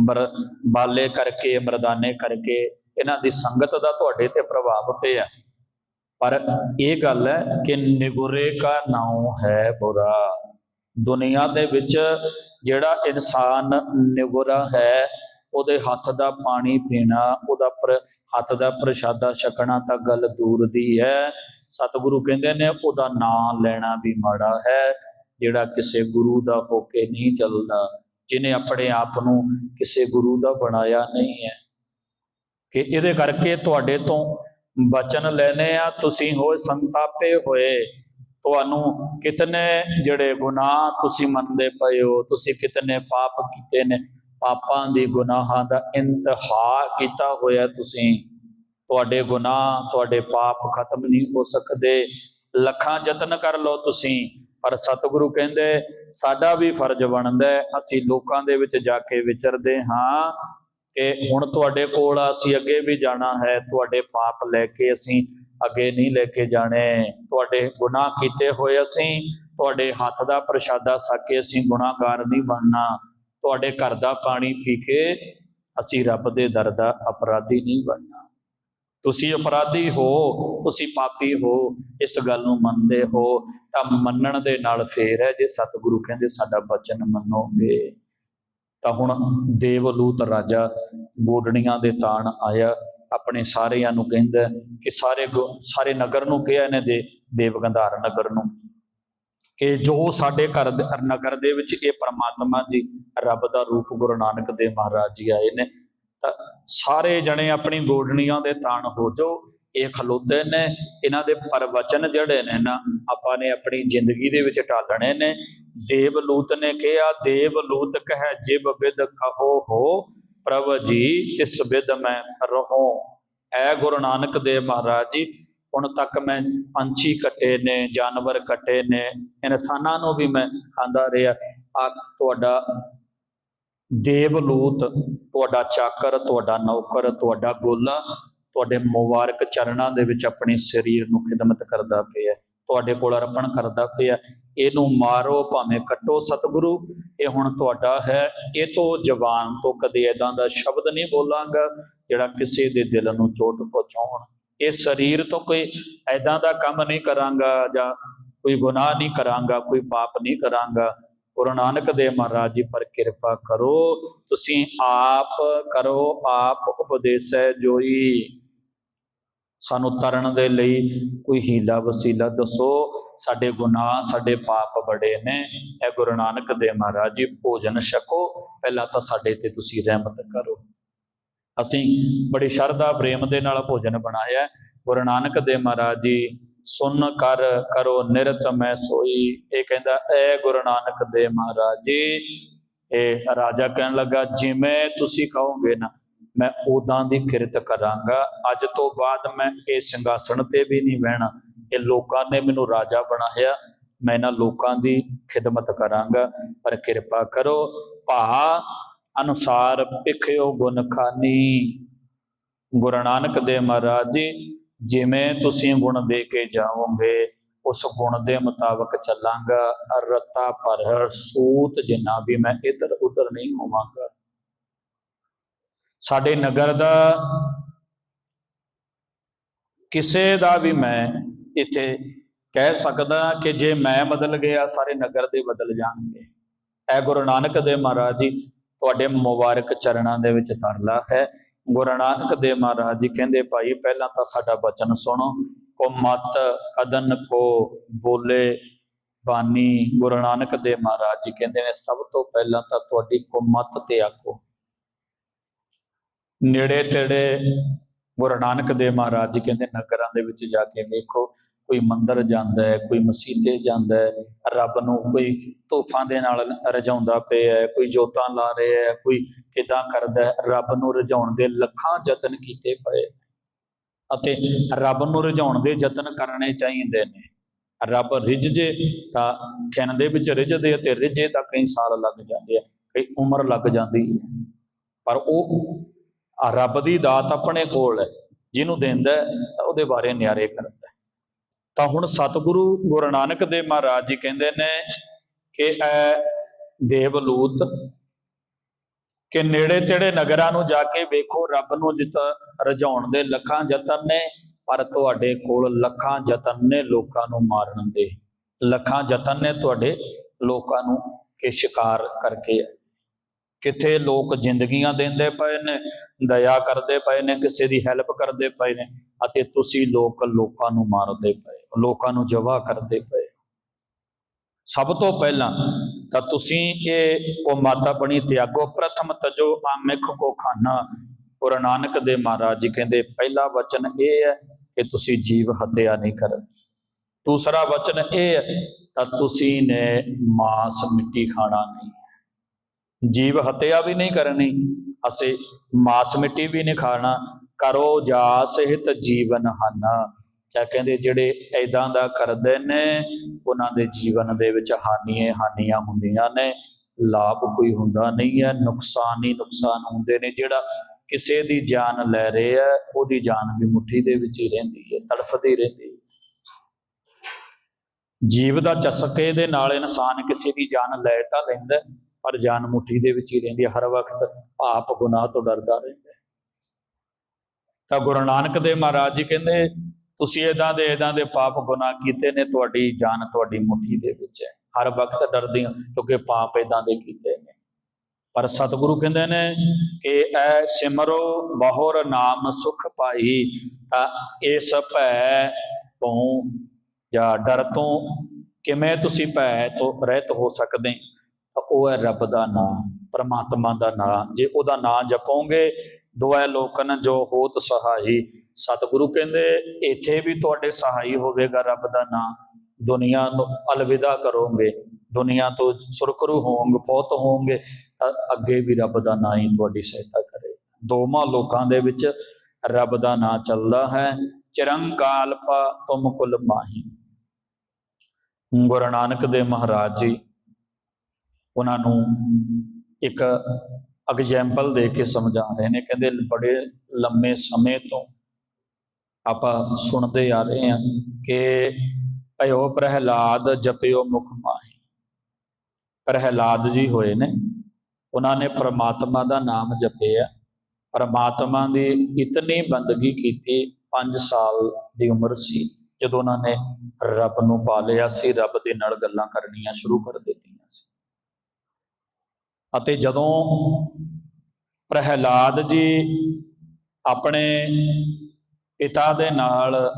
ਬਰ- ਬਾਲੇ ਕਰਕੇ ਮਰਦਾਨੇ ਕਰਕੇ, ਇਹਨਾਂ ਦੀ ਸੰਗਤ ਦਾ ਤੁਹਾਡੇ ਤੇ ਪ੍ਰਭਾਵ ਪਿਆ। ਪਰ ਇਹ ਗੱਲ ਹੈ ਕਿ ਨਿਗੁਰੇ ਕਾ ਨਾਉ ਹੈ ਬੁਰਾ। ਦੁਨੀਆ ਦੇ ਵਿੱਚ ਜਿਹੜਾ ਇਨਸਾਨ ਨਿਗੁਰਾ ਹੈ, ਉਹਦੇ ਹੱਥ ਦਾ ਪਾਣੀ ਪੀਣਾ, ਉਹਦਾ ਪਰ ਹੱਥ ਦਾ ਪ੍ਰਸ਼ਾਦਾ ਛਕਣਾ ਤਾਂ ਗੱਲ ਦੂਰ ਦੀ ਹੈ। ਸਤਿਗੁਰੂ ਕਹਿੰਦੇ ਨੇ ਉਹਦਾ ਨਾਮ ਲੈਣਾ ਵੀ ਮਾੜਾ ਹੈ, ਜਿਹੜਾ ਕਿਸੇ ਗੁਰੂ ਦਾ ਹੋ ਕੇ ਨਹੀਂ ਚੱਲਦਾ ਜਿਨੇ ਆਪਣੇ ਆਪ ਨੂੰ ਕਿਸੇ ਗੁਰੂ ਦਾ ਬਣਾਇਆ ਨਹੀਂ ਹੈ। ਕਿ ਇਹਦੇ ਕਰਕੇ ਤੁਹਾਡੇ ਤੋਂ ਬਚਨ ਲੈਨੇ ਆ, ਤੁਸੀਂ ਹੋਏ ਸੰਤਾਪੇ ਹੋਏ। ਤੁਹਾਨੂੰ ਕਿਤਨੇ ਜਿਹੜੇ ਗੁਨਾਹ ਤੁਸੀਂ ਮੰਨਦੇ ਪਏ ਹੋ, ਤੁਸੀਂ ਕਿਤਨੇ ਪਾਪ ਕੀਤੇ ਨੇ, ਪਾਪਾਂ ਦੀ ਗੁਨਾਹਾਂ ਦਾ ਇੰਤਹਾ ਕੀਤਾ ਹੋਇਆ ਤੁਸੀਂ। ਤੁਹਾਡੇ ਗੁਨਾਹ, ਤੁਹਾਡੇ ਪਾਪ ਖਤਮ ਨਹੀਂ ਹੋ ਸਕਦੇ। ਲੱਖਾਂ ਯਤਨ ਕਰ ਲਓ ਤੁਸੀਂ, ਪਰ ਸਤਿਗੁਰੂ ਕਹਿੰਦੇ, ਸਾਡਾ ਵੀ ਫਰਜ਼ ਬਣਦਾ ਅਸੀਂ ਲੋਕਾਂ ਦੇ ਵਿੱਚ ਜਾ ਕੇ ਵਿਚਰਦੇ ਹਾਂ। ਕਿ ਹੁਣ ਤੁਹਾਡੇ ਕੋਲ ਅਸੀਂ ਅੱਗੇ ਵੀ ਜਾਣਾ ਹੈ, ਤੁਹਾਡੇ ਪਾਪ ਲੈ ਕੇ ਅਸੀਂ ਅੱਗੇ ਨਹੀਂ ਲੈ ਕੇ ਜਾਣੇ। ਤੁਹਾਡੇ ਗੁਨਾਹ ਕੀਤੇ ਹੋਏ ਅਸੀਂ, ਤੁਹਾਡੇ ਹੱਥ ਦਾ ਪ੍ਰਸ਼ਾਦਾ ਸਕੇ ਅਸੀਂ ਗੁਨਾਹਗਾਰ ਨਹੀਂ ਬਣਨਾ। ਤੁਹਾਡੇ ਘਰ ਦਾ ਪਾਣੀ ਪੀ ਕੇ ਅਸੀਂ ਰੱਬ ਦੇ ਦਰ ਦਾ ਅਪਰਾਧੀ ਨਹੀਂ ਬਣਨਾ। ਤੁਸੀਂ ਅਪਰਾਧੀ ਹੋ, ਤੁਸੀਂ ਪਾਪੀ ਹੋ, ਇਸ ਗੱਲ ਨੂੰ ਮੰਨਦੇ ਹੋ, ਤਾਂ ਮੰਨਣ ਦੇ ਨਾਲ ਫੇਰ ਹੈ ਜੇ ਸਤਿਗੁਰੂ ਕਹਿੰਦੇ ਸਾਡਾ ਬਚਨ ਮੰਨੋਗੇ। ਤਾਂ ਹੁਣ ਦੇਵਲੂਤ ਰਾਜਾ ਗੋਡਣੀਆਂ ਦੇ ਤਾਣ ਆਇਆ। ਆਪਣੇ ਸਾਰਿਆਂ ਨੂੰ ਕਹਿੰਦਾ ਕਿ ਸਾਰੇ ਗੁ- ਸਾਰੇ ਨਗਰ ਨੂੰ ਕਿਹਾ ਇਹਨੇ ਦੇ, ਦੇਵਗੰਧਾਰ ਨਗਰ ਨੂੰ ਕਿ ਜੋ ਸਾਡੇ ਘਰ ਦੇ- ਨਗਰ ਦੇ ਵਿੱਚ ਇਹ ਪਰਮਾਤਮਾ ਜੀ, ਰੱਬ ਦਾ ਰੂਪ ਗੁਰੂ ਨਾਨਕ ਦੇਵ ਮਹਾਰਾਜ ਜੀ ਆਏ ਨੇ। ਤਾਂ ਸਾਰੇ ਜਣੇ ਆਪਣੀ ਗੋਡਣੀਆਂ ਦੇ ਤਾਣ ਹੋ ਜਾਓ। ਇਹ ਖਲੋਤੇ ਨੇ, ਇਹਨਾਂ ਦੇ ਪਰਵਚਨ ਜਿਹੜੇ ਨੇ ਨਾ, ਆਪਾਂ ਨੇ ਆਪਣੀ ਜ਼ਿੰਦਗੀ ਦੇ ਵਿੱਚ ਢਾਲਣੇ ਨੇ। ਦੇਵਲੂਤ ਨੇ ਕਿਹਾ ਦੇਵਲੂਤ ਕਹਿ, ਜਿਬ ਬਿਦ ਕਹੋ ਹੋ, ਪ੍ਰਭ ਜੀ, ਤਿਸ ਬਿਦ ਮੈਂ ਰਹੋ। ਐ ਗੁਰੂ ਨਾਨਕ ਦੇਵ ਮਹਾਰਾਜ ਜੀ, ਹੁਣ ਤੱਕ ਮੈਂ ਪੰਛੀ ਕੱਟੇ ਨੇ, ਜਾਨਵਰ ਕੱਟੇ ਨੇ, ਇਨਸਾਨਾਂ ਨੂੰ ਵੀ ਮੈਂ ਖਾਂਦਾ ਰਿਹਾ। ਆ ਤੁਹਾਡਾ ਦੇਵਲੂਤ ਤੁਹਾਡਾ ਚਾਕਰ, ਤੁਹਾਡਾ ਨੌਕਰ, ਤੁਹਾਡਾ ਗੋਲਾ ਤੁਹਾਡੇ ਮੁਬਾਰਕ ਚਰਨਾਂ ਦੇ ਵਿੱਚ ਆਪਣੇ ਸਰੀਰ ਨੂੰ ਖਿਦਮਤ ਕਰਦਾ ਪਿਆ ਤੁਹਾਡੇ ਕੋਲ ਅਰਪਣ ਕਰਦਾ ਪਿਆ ਇਹਨੂੰ ਮਾਰੋ, ਭਾਵੇਂ ਕੱਟੋ ਸਤਿਗੁਰੂ। ਇਹ ਹੁਣ ਤੁਹਾਡਾ ਹੈ। ਇਹ ਤੋਂ ਜਵਾਨ ਤੋਂ ਕਦੇ ਐਦਾਂ ਦਾ ਸ਼ਬਦ ਨਹੀਂ ਬੋਲਾਂਗਾ ਜਿਹੜਾ ਕਿਸੇ ਦੇ ਦਿਲ ਨੂੰ ਚੋਟ ਪਹੁੰਚਾਉਣ। ਇਹ ਸਰੀਰ ਤੋਂ ਕੋਈ ਐਦਾਂ ਦਾ ਕੰਮ ਨਹੀਂ ਕਰਾਂਗਾ ਜਾਂ ਕੋਈ ਗੁਨਾਹ ਨਹੀਂ ਕਰਾਂਗਾ, ਕੋਈ ਪਾਪ ਨਹੀਂ ਕਰਾਂਗਾ। ਗੁਰੂ ਨਾਨਕ ਦੇਵ ਮਹਾਰਾਜ ਜੀ, ਪਰ ਕਿਰਪਾ ਕਰੋ। ਤੁਸੀਂ ਆਪ ਕਰੋ, ਆਪ ਉਪਦੇਸੈ ਜੋਈ। ਸਾਨੂੰ ਤਰਨ ਦੇ ਲਈ ਕੋਈ ਹੀਲਾ ਵਸੀਲਾ ਦੱਸੋ। ਸਾਡੇ ਗੁਨਾਹ, ਸਾਡੇ ਪਾਪ ਬੜੇ ਨੇ। ਇਹ ਗੁਰੂ ਨਾਨਕ ਦੇਵ ਮਹਾਰਾਜ ਜੀ, ਭੋਜਨ ਛਕੋ। ਪਹਿਲਾਂ ਤਾਂ ਸਾਡੇ ਤੇ ਤੁਸੀਂ ਰਹਿਮਤ ਕਰੋ। ਅਸੀਂ ਬੜੀ ਸ਼ਰਧਾ, ਪ੍ਰੇਮ ਦੇ ਨਾਲ ਭੋਜਨ ਬਣਾਇਆ। ਗੁਰੂ ਨਾਨਕ ਦੇਵ ਮਹਾਰਾਜ ਜੀ, ਸੁਨ ਕਰ, ਕਰੋ ਨਿਰਤ, ਮੈਂ ਸੋਈ। ਇਹ ਕਹਿੰਦਾ, ਐ ਗੁਰੂ ਨਾਨਕ ਦੇਵ ਮਹਾਰਾਜ ਜੀ, ਇਹ ਰਾਜਾ ਕਹਿਣ ਲੱਗਾ, ਜਿਵੇਂ ਤੁਸੀਂ ਕਹੋਗੇ ਨਾ ਮੈਂ ਉਦਾਂ ਦੀ ਕਿਰਤ ਕਰਾਂਗਾ। ਅੱਜ ਤੋਂ ਬਾਅਦ ਮੈਂ ਇਹ ਸਿੰਘਾਸਣ ਤੇ ਵੀ ਨਹੀਂ ਬਹਿਣਾ ਇਹ ਲੋਕਾਂ ਨੇ ਮੈਨੂੰ ਰਾਜਾ ਬਣਾਇਆ। ਮੈਂ ਇਹਨਾਂ ਲੋਕਾਂ ਦੀ ਖਿਦਮਤ ਕਰਾਂਗਾ। ਪਰ ਕਿਰਪਾ ਕਰੋ ਭਾ ਅਨੁਸਾਰ ਪਿਖਿਓ ਗੁਣ ਖਾਨੀ। ਗੁਰੂ ਨਾਨਕ ਦੇਵ ਮਹਾਰਾਜ ਜੀ, ਜਿਵੇਂ ਤੁਸੀਂ ਗੁਣ ਦੇ ਕੇ ਜਾਓਗੇ, ਉਸ ਗੁਣ ਦੇ ਮੁਤਾਬਕ ਚੱਲਾਂਗਾ। ਰਤਾ ਪਰ ਸੂਤ ਜਿੰਨਾ ਵੀ ਮੈਂ ਇੱਧਰ ਉੱਧਰ ਨਹੀਂ ਹੋਵਾਂਗਾ। ਸਾਡੇ ਨਗਰ ਦਾ ਕਿਸੇ ਦਾ ਵੀ ਮੈਂ ਇੱਥੇ ਕਹਿ ਸਕਦਾ ਕਿ ਜੇ ਮੈਂ ਬਦਲ ਗਿਆ, ਸਾਰੇ ਨਗਰ ਦੇ ਬਦਲ ਜਾਣਗੇ। ਐ ਗੁਰੂ ਨਾਨਕ ਦੇਵ ਮਹਾਰਾਜ ਜੀ ਤੁਹਾਡੇ ਮੁਬਾਰਕ ਚਰਨਾਂ ਦੇ ਵਿੱਚ ਤਰਲਾ ਹੈ। ਗੁਰੂ ਨਾਨਕ ਦੇਵ ਮਹਾਰਾਜ ਜੀ ਕਹਿੰਦੇ, ਭਾਈ, ਪਹਿਲਾਂ ਤਾਂ ਸਾਡਾ ਬਚਨ ਸੁਣੋ। ਕੋ ਮਤ ਕਦਨ ਕੋ ਬੋਲੇ ਬਾਨੀ। ਗੁਰੂ ਨਾਨਕ ਦੇਵ ਮਹਾਰਾਜ ਜੀ ਕਹਿੰਦੇ ਨੇ, ਸਭ ਤੋਂ ਪਹਿਲਾਂ ਤਾਂ ਤੁਹਾਡੀ ਕੋ ਮਤ ਤੇ ਆਖੋ। ਨੇੜੇ ਤੇੜੇ ਗੁਰੂ ਨਾਨਕ ਦੇਵ ਮਹਾਰਾਜ ਜੀ ਕਹਿੰਦੇ ਨਗਰਾਂ ਦੇ ਵਿੱਚ ਜਾ ਕੇ ਵੇਖੋ, ਕੋਈ ਮੰਦਰ ਜਾਂਦਾ ਹੈ, ਕੋਈ ਮਸੀਤੇ ਜਾਂਦਾ ਹੈ, ਰੱਬ ਨੂੰ ਕੋਈ ਤੋਹਫਾਂ ਦੇ ਨਾਲ ਰਜਾਉਂਦਾ ਪਿਆ ਹੈ, ਕੋਈ ਜੋਤਾਂ ਲਾ ਰਿਹਾ ਹੈ, ਕੋਈ ਕਿਦਾਂ ਕਰਦਾ ਹੈ, ਰੱਬ ਨੂੰ ਰਜਾਉਣ ਦੇ ਲੱਖਾਂ ਯਤਨ ਕੀਤੇ ਪਏ ਅਤੇ ਰੱਬ ਨੂੰ ਰਜਾਉਣ ਦੇ ਯਤਨ ਕਰਨੇ ਚਾਹੀਦੇ ਨੇ। ਰੱਬ ਰਿੱਝੇ ਤਾਂ ਖਿਣ ਦੇ ਵਿੱਚ ਰਿੱਝਦੇ ਆ ਤੇ ਰਿੱਝੇ ਤਾਂ ਕਈ ਸਾਲ ਲੱਗ ਜਾਂਦੇ ਆ, ਕਈ ਉਮਰ ਲੱਗ ਜਾਂਦੀ ਹੈ। ਪਰ ਉਹ ਆ ਰੱਬ ਦੀ ਦਾਤ ਆਪਣੇ ਕੋਲ ਹੈ, ਜਿਹਨੂੰ ਦਿੰਦਾ ਤਾਂ ਉਹਦੇ ਬਾਰੇ ਨਿਆਰੇ ਕਰਦਾ ਤਾਂ ਹੁਣ ਸਤਿਗੁਰੂ ਗੁਰੂ ਨਾਨਕ ਦੇਵ ਮਹਾਰਾਜ ਜੀ ਕਹਿੰਦੇ ਨੇ ਕਿ ਐ ਦੇਵਲੂਤ ਕਿ ਨੇੜੇ ਤੇੜੇ ਨਗਰਾਂ ਨੂੰ ਜਾ ਕੇ ਵੇਖੋ, ਰੱਬ ਨੂੰ ਜਿੱਤ ਰਜਾਉਣ ਦੇ ਲੱਖਾਂ ਯਤਨ ਨੇ, ਪਰ ਤੁਹਾਡੇ ਕੋਲ ਲੱਖਾਂ ਯਤਨ ਨੇ ਲੋਕਾਂ ਨੂੰ ਮਾਰਨ ਦੇ। ਲੱਖਾਂ ਯਤਨ ਨੇ ਤੁਹਾਡੇ ਲੋਕਾਂ ਨੂੰ ਕਿ ਸ਼ਿਕਾਰ ਕਰਕੇ ਕਿੱਥੇ ਲੋਕ ਜ਼ਿੰਦਗੀਆਂ ਦਿੰਦੇ ਪਏ ਨੇ ਦਇਆ ਕਰਦੇ ਪਏ ਨੇ ਕਿਸੇ ਦੀ ਹੈਲਪ ਕਰਦੇ ਪਏ ਨੇ ਅਤੇ ਤੁਸੀਂ ਲੋਕ ਲੋਕਾਂ ਨੂੰ ਮਾਰਦੇ ਪਏ ਹੋ, ਲੋਕਾਂ ਨੂੰ ਜਵਾ ਕਰਦੇ ਪਏ ਹੋ। ਸਭ ਤੋਂ ਪਹਿਲਾਂ ਤਾਂ ਤੁਸੀਂ ਇਹ ਉਹ ਮਾਤਾ ਬਣੀ ਤਿਆਗੋ ਪ੍ਰਥਮ ਤਜੋ ਆਮਿਖ ਕੋ ਖਾਨਾ ਗੁਰੂ ਨਾਨਕ ਦੇ ਮਹਾਰਾਜ ਜੀ ਕਹਿੰਦੇ ਪਹਿਲਾ ਵਚਨ ਇਹ ਹੈ ਕਿ ਤੁਸੀਂ ਜੀਵ ਹੱਤਿਆ ਨਹੀਂ ਕਰਨੀ ਦੂਸਰਾ ਵਚਨ ਇਹ ਹੈ ਤਾਂ ਤੁਸੀਂ ਨੇ ਮਾਸ ਮਿੱਟੀ ਖਾਣਾ ਨਹੀਂ ਜੀਵ ਹੱਤਿਆ ਵੀ ਨਹੀਂ ਕਰਨੀ ਅਸੀਂ ਮਾਸ ਮਿੱਟੀ ਵੀ ਨਹੀਂ ਖਾਣਾ ਕਰੋ ਜਾ ਸਹਿਤ ਜੀਵਨ ਹਨ। ਚਾ ਕਹਿੰਦੇ ਜਿਹੜੇ ਐਦਾਂ ਦਾ ਕਰਦੇ ਨੇ ਉਹਨਾਂ ਦੇ ਜੀਵਨ ਦੇ ਵਿੱਚ ਹਾਨੀਆਂ ਹਾਨੀਆਂ ਹੁੰਦੀਆਂ ਨੇ। ਲਾਭ ਕੋਈ ਹੁੰਦਾ ਨਹੀਂ ਹੈ ਨੁਕਸਾਨ ਹੀ ਨੁਕਸਾਨ ਹੁੰਦੇ ਨੇ। ਜਿਹੜਾ ਕਿਸੇ ਦੀ ਜਾਨ ਲੈ ਰਿਹਾ ਹੈ, ਉਹਦੀ ਜਾਨ ਵੀ ਮੁੱਠੀ ਦੇ ਵਿੱਚ ਹੀ ਰਹਿੰਦੀ ਹੈ ਤੜਫਦੀ ਰਹਿੰਦੀ ਹੈ। ਜੀਵ ਦਾ ਚਸਕੇ ਦੇ ਨਾਲ ਇਨਸਾਨ ਕਿਸੇ ਦੀ ਜਾਨ ਲੈ ਤਾਂ ਲੈਂਦਾ ਪਰ ਜਾਨ ਮੁੱਠੀ ਦੇ ਵਿੱਚ ਹੀ ਰਹਿੰਦੀ ਹੈ, ਹਰ ਵਕਤ ਆਪ ਗੁਨਾਹ ਤੋਂ ਡਰਦਾ ਰਹਿੰਦਾ ਤਾਂ ਗੁਰੂ ਨਾਨਕ ਦੇਵ ਮਹਾਰਾਜ ਜੀ ਕਹਿੰਦੇ, ਤੁਸੀਂ ਇਦਾਂ ਦੇ ਇਦਾਂ ਦੇ ਪਾਪ ਗੁਨਾਹ ਕੀਤੇ ਨੇ, ਤੁਹਾਡੀ ਜਾਨ ਤੁਹਾਡੀ ਮੁੱਠੀ ਦੇ ਵਿੱਚ ਹੈ। ਹਰ ਵਕਤ ਡਰਦੇ ਹੋ, ਕਿਉਂਕਿ ਪਾਪ ਇਦਾਂ ਦੇ ਕੀਤੇ ਨੇ। ਪਰ ਸਤਿਗੁਰੂ ਕਹਿੰਦੇ ਨੇ ਕਿ ਐ ਸਿਮਰੋ, ਬਹੁਰ ਨਾਮ ਸੁਖ ਪਾਈ, ਤਾਂ ਇਸ ਭੈ ਤੋਂ ਜਾਂ ਡਰ ਤੋਂ ਕਿਵੇਂ ਤੁਸੀਂ ਭੈ ਤੋਂ ਰਹਿਤ ਹੋ ਸਕਦੇ? ਤਾਂ ਉਹ ਹੈ ਰੱਬ ਦਾ ਨਾਮ ਪਰਮਾਤਮਾ ਦਾ ਨਾਮ ਜੇ ਉਹਦਾ ਨਾਮ ਜਪੋਗੇ ਦੁਆ ਲੋਕਨ ਜੋ ਹੋਤ ਸਹਾਈ। ਸਤਿਗੁਰੂ ਕਹਿੰਦੇ, ਇੱਥੇ ਵੀ ਤੁਹਾਡੇ ਸਹਾਈ ਹੋਵੇਗਾ ਰੱਬ ਦਾ ਨਾਮ ਦੁਨੀਆ ਨੂੰ ਅਲਵਿਦਾ ਕਰੋਗੇ। ਦੁਨੀਆ ਤੋਂ ਸੁਰਖਰੂ ਹੋਵੋਗੇ ਬਹੁਤ ਹੋਵੋਗੇ ਤਾਂ ਅੱਗੇ ਵੀ ਰੱਬ ਦਾ ਨਾਮ ਹੀ ਤੁਹਾਡੀ ਸਹਾਇਤਾ ਕਰੇ। ਦੋਵਾਂ ਲੋਕਾਂ ਦੇ ਵਿੱਚ ਰੱਬ ਦਾ ਨਾਮ ਚੱਲਦਾ ਹੈ। ਚਿਰੰਕਾਲਪਾ ਤੁਮ ਕੁਲ ਮਾਹੀ। ਗੁਰੂ ਨਾਨਕ ਦੇ ਮਹਾਰਾਜ ਜੀ ਉਹਨਾਂ ਨੂੰ ਇੱਕ ਐਗਜ਼ਾਮਪਲ ਦੇ ਕੇ ਸਮਝਾ ਰਹੇ ਨੇ, ਕਹਿੰਦੇ ਬੜੇ ਲੰਮੇ ਸਮੇਂ ਤੋਂ ਆਪਾਂ ਸੁਣਦੇ ਆ ਰਹੇ ਹਾਂ ਕਿ ਭਇਓ ਪ੍ਰਹਿਲਾਦ ਜਪਿਓ ਮੁਖ ਮਾਹੀ। ਪ੍ਰਹਿਲਾਦ ਜੀ ਹੋਏ ਨੇ, ਉਹਨਾਂ ਨੇ ਪ੍ਰਮਾਤਮਾ ਦਾ ਨਾਮ ਜਪਿਆ। ਪ੍ਰਮਾਤਮਾ ਦੀ ਇਤਨੀ ਬੰਦਗੀ ਕੀਤੀ 5 ਸਾਲ ਦੀ ਉਮਰ ਸੀ, ਜਦੋਂ ਉਹਨਾਂ ਨੇ ਰੱਬ ਨੂੰ ਪਾ ਲਿਆ ਸੀ, ਰੱਬ ਦੇ ਨਾਲ ਗੱਲਾਂ ਕਰਨੀਆਂ ਸ਼ੁਰੂ ਕਰ ਦਿੱਤੀਆਂ। ਅਤੇ ਜਦੋਂ ਪ੍ਰਹਿਲਾਦ ਜੀ ਆਪਣੇ ਪਿਤਾ ਦੇ ਨਾਲ,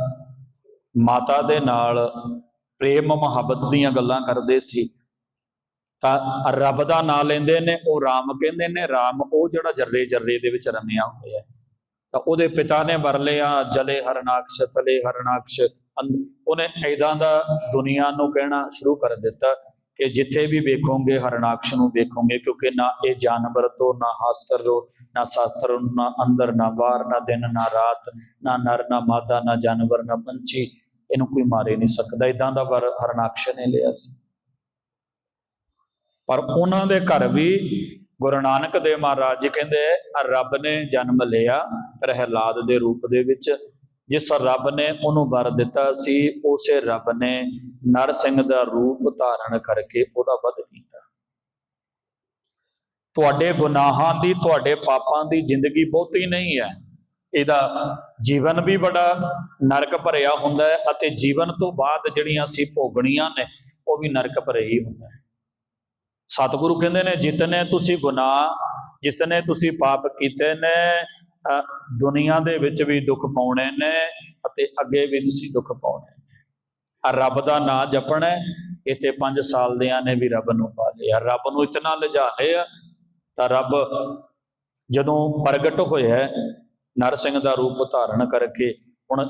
ਮਾਤਾ ਦੇ ਨਾਲ ਪ੍ਰੇਮ ਮੁਹੱਬਤ ਦੀਆਂ ਗੱਲਾਂ ਕਰਦੇ ਸੀ, ਤਾਂ ਰੱਬ ਦਾ ਨਾਮ ਲੈਂਦੇ ਨੇ, ਉਹ ਰਾਮ ਕਹਿੰਦੇ ਨੇ, ਰਾਮ ਉਹ ਜਿਹੜਾ ਜਰਰੇ ਜਰਰੇ ਦੇ ਵਿੱਚ ਰਮਿਆ ਹੋਇਆ ਤਾਂ ਉਹਦੇ ਪਿਤਾ ਨੇ ਵਰ ਲਿਆ ਜਲੇ ਹਰਨਾਕਸ਼, ਤਲੇ ਹਰਨਾਕਸ਼, ਅੰ- ਉਹਨੇ ਐਦਾਂ ਦਾ ਦੁਨੀਆ ਨੂੰ ਕਹਿਣਾ ਸ਼ੁਰੂ ਕਰ ਦਿੱਤਾ। ਕਿ ਜਿੱਥੇ ਵੀ ਵੇਖੋਗੇ, ਹਰਨਾਕਸ਼ ਨੂੰ ਵੇਖੋਗੇ, ਕਿਉਂਕਿ ਨਾ ਇਹ ਜਾਨਵਰ ਤੋਂ, ਨਾ ਹਾਸਤਰ ਰੋ ਨਾ ਸ਼ਾਸਤਰ ਨਾ ਅੰਦਰ, ਨਾ ਬਾਹਰ, ਨਾ ਦਿਨ, ਨਾ ਰਾਤ, ਨਾ ਨਰ, ਨਾ ਮਾਦਾ, ਨਾ ਜਾਨਵਰ, ਨਾ ਪੰਛੀ, ਇਹਨੂੰ ਕੋਈ ਮਾਰੇ ਨਹੀਂ ਸਕਦਾ। ਇਦਾਂ ਦਾ ਵਰ ਹਰਨਾਕਸ਼ ਨੇ ਲਿਆ ਸੀ। ਪਰ ਉਹਨਾਂ ਦੇ ਘਰ ਵੀ ਗੁਰੂ ਨਾਨਕ ਦੇਵ ਮਹਾਰਾਜ ਜੀ ਕਹਿੰਦੇ ਰੱਬ ਨੇ ਜਨਮ ਲਿਆ ਪ੍ਰਹਿਲਾਦ ਦੇ ਰੂਪ ਦੇ ਵਿੱਚ। ਜਿਸ ਰੱਬ ਨੇ ਉਹਨੂੰ ਵਰ ਦਿੱਤਾ ਸੀ, ਉਸੇ ਰੱਬ ਨੇ ਨਰ ਸਿੰਘ ਦਾ ਰੂਪ ਧਾਰਨ ਕਰਕੇ ਉਹਦਾ ਵਧ ਕੀਤਾ। ਤੁਹਾਡੇ ਗੁਨਾਹਾਂ ਦੀ, ਤੁਹਾਡੇ ਪਾਪਾਂ ਦੀ ਜ਼ਿੰਦਗੀ ਬਹੁਤੀ ਨਹੀਂ ਹੈ। ਇਹਦਾ ਜੀਵਨ ਵੀ ਬੜਾ ਨਰਕ ਭਰਿਆ ਹੁੰਦਾ ਹੈ ਅਤੇ ਜੀਵਨ ਤੋਂ ਬਾਅਦ ਜਿਹੜੀਆਂ ਅਸੀਂ ਭੋਗਣੀਆਂ ਨੇ, ਉਹ ਵੀ ਨਰਕ ਭਰੇ ਹੀ ਹੁੰਦਾ ਹੈ ਸਤਿਗੁਰੂ ਕਹਿੰਦੇ ਨੇ, ਜਿਤਨੇ ਤੁਸੀਂ ਗੁਨਾਹ, ਜਿਸਨੇ ਤੁਸੀਂ ਪਾਪ ਕੀਤੇ ਨੇ ਦੁਨੀਆ ਦੇ ਵਿੱਚ ਵੀ ਦੁੱਖ ਪਾਉਣੇ ਨੇ ਅਤੇ ਅੱਗੇ ਵੀ ਤੁਸੀਂ ਦੁੱਖ ਪਾਉਣੇ ਨੇ। ਆ ਰੱਬ ਦਾ ਨਾਮ ਜਪਣਾ ਹੈ, ਇੱਥੇ 5 ਸਾਲ ਦਿਆਂ ਨੇ ਵੀ ਰੱਬ ਨੂੰ ਪਾ ਲਿਆ। ਰੱਬ ਨੂੰ ਇਤਨਾ ਲਿਜਾ ਲਿਆ ਤਾਂ ਰੱਬ ਜਦੋਂ ਪ੍ਰਗਟ ਹੋਇਆ ਨਰਸਿੰਘ ਦਾ ਰੂਪ ਧਾਰਨ ਕਰਕੇ ਹੁਣ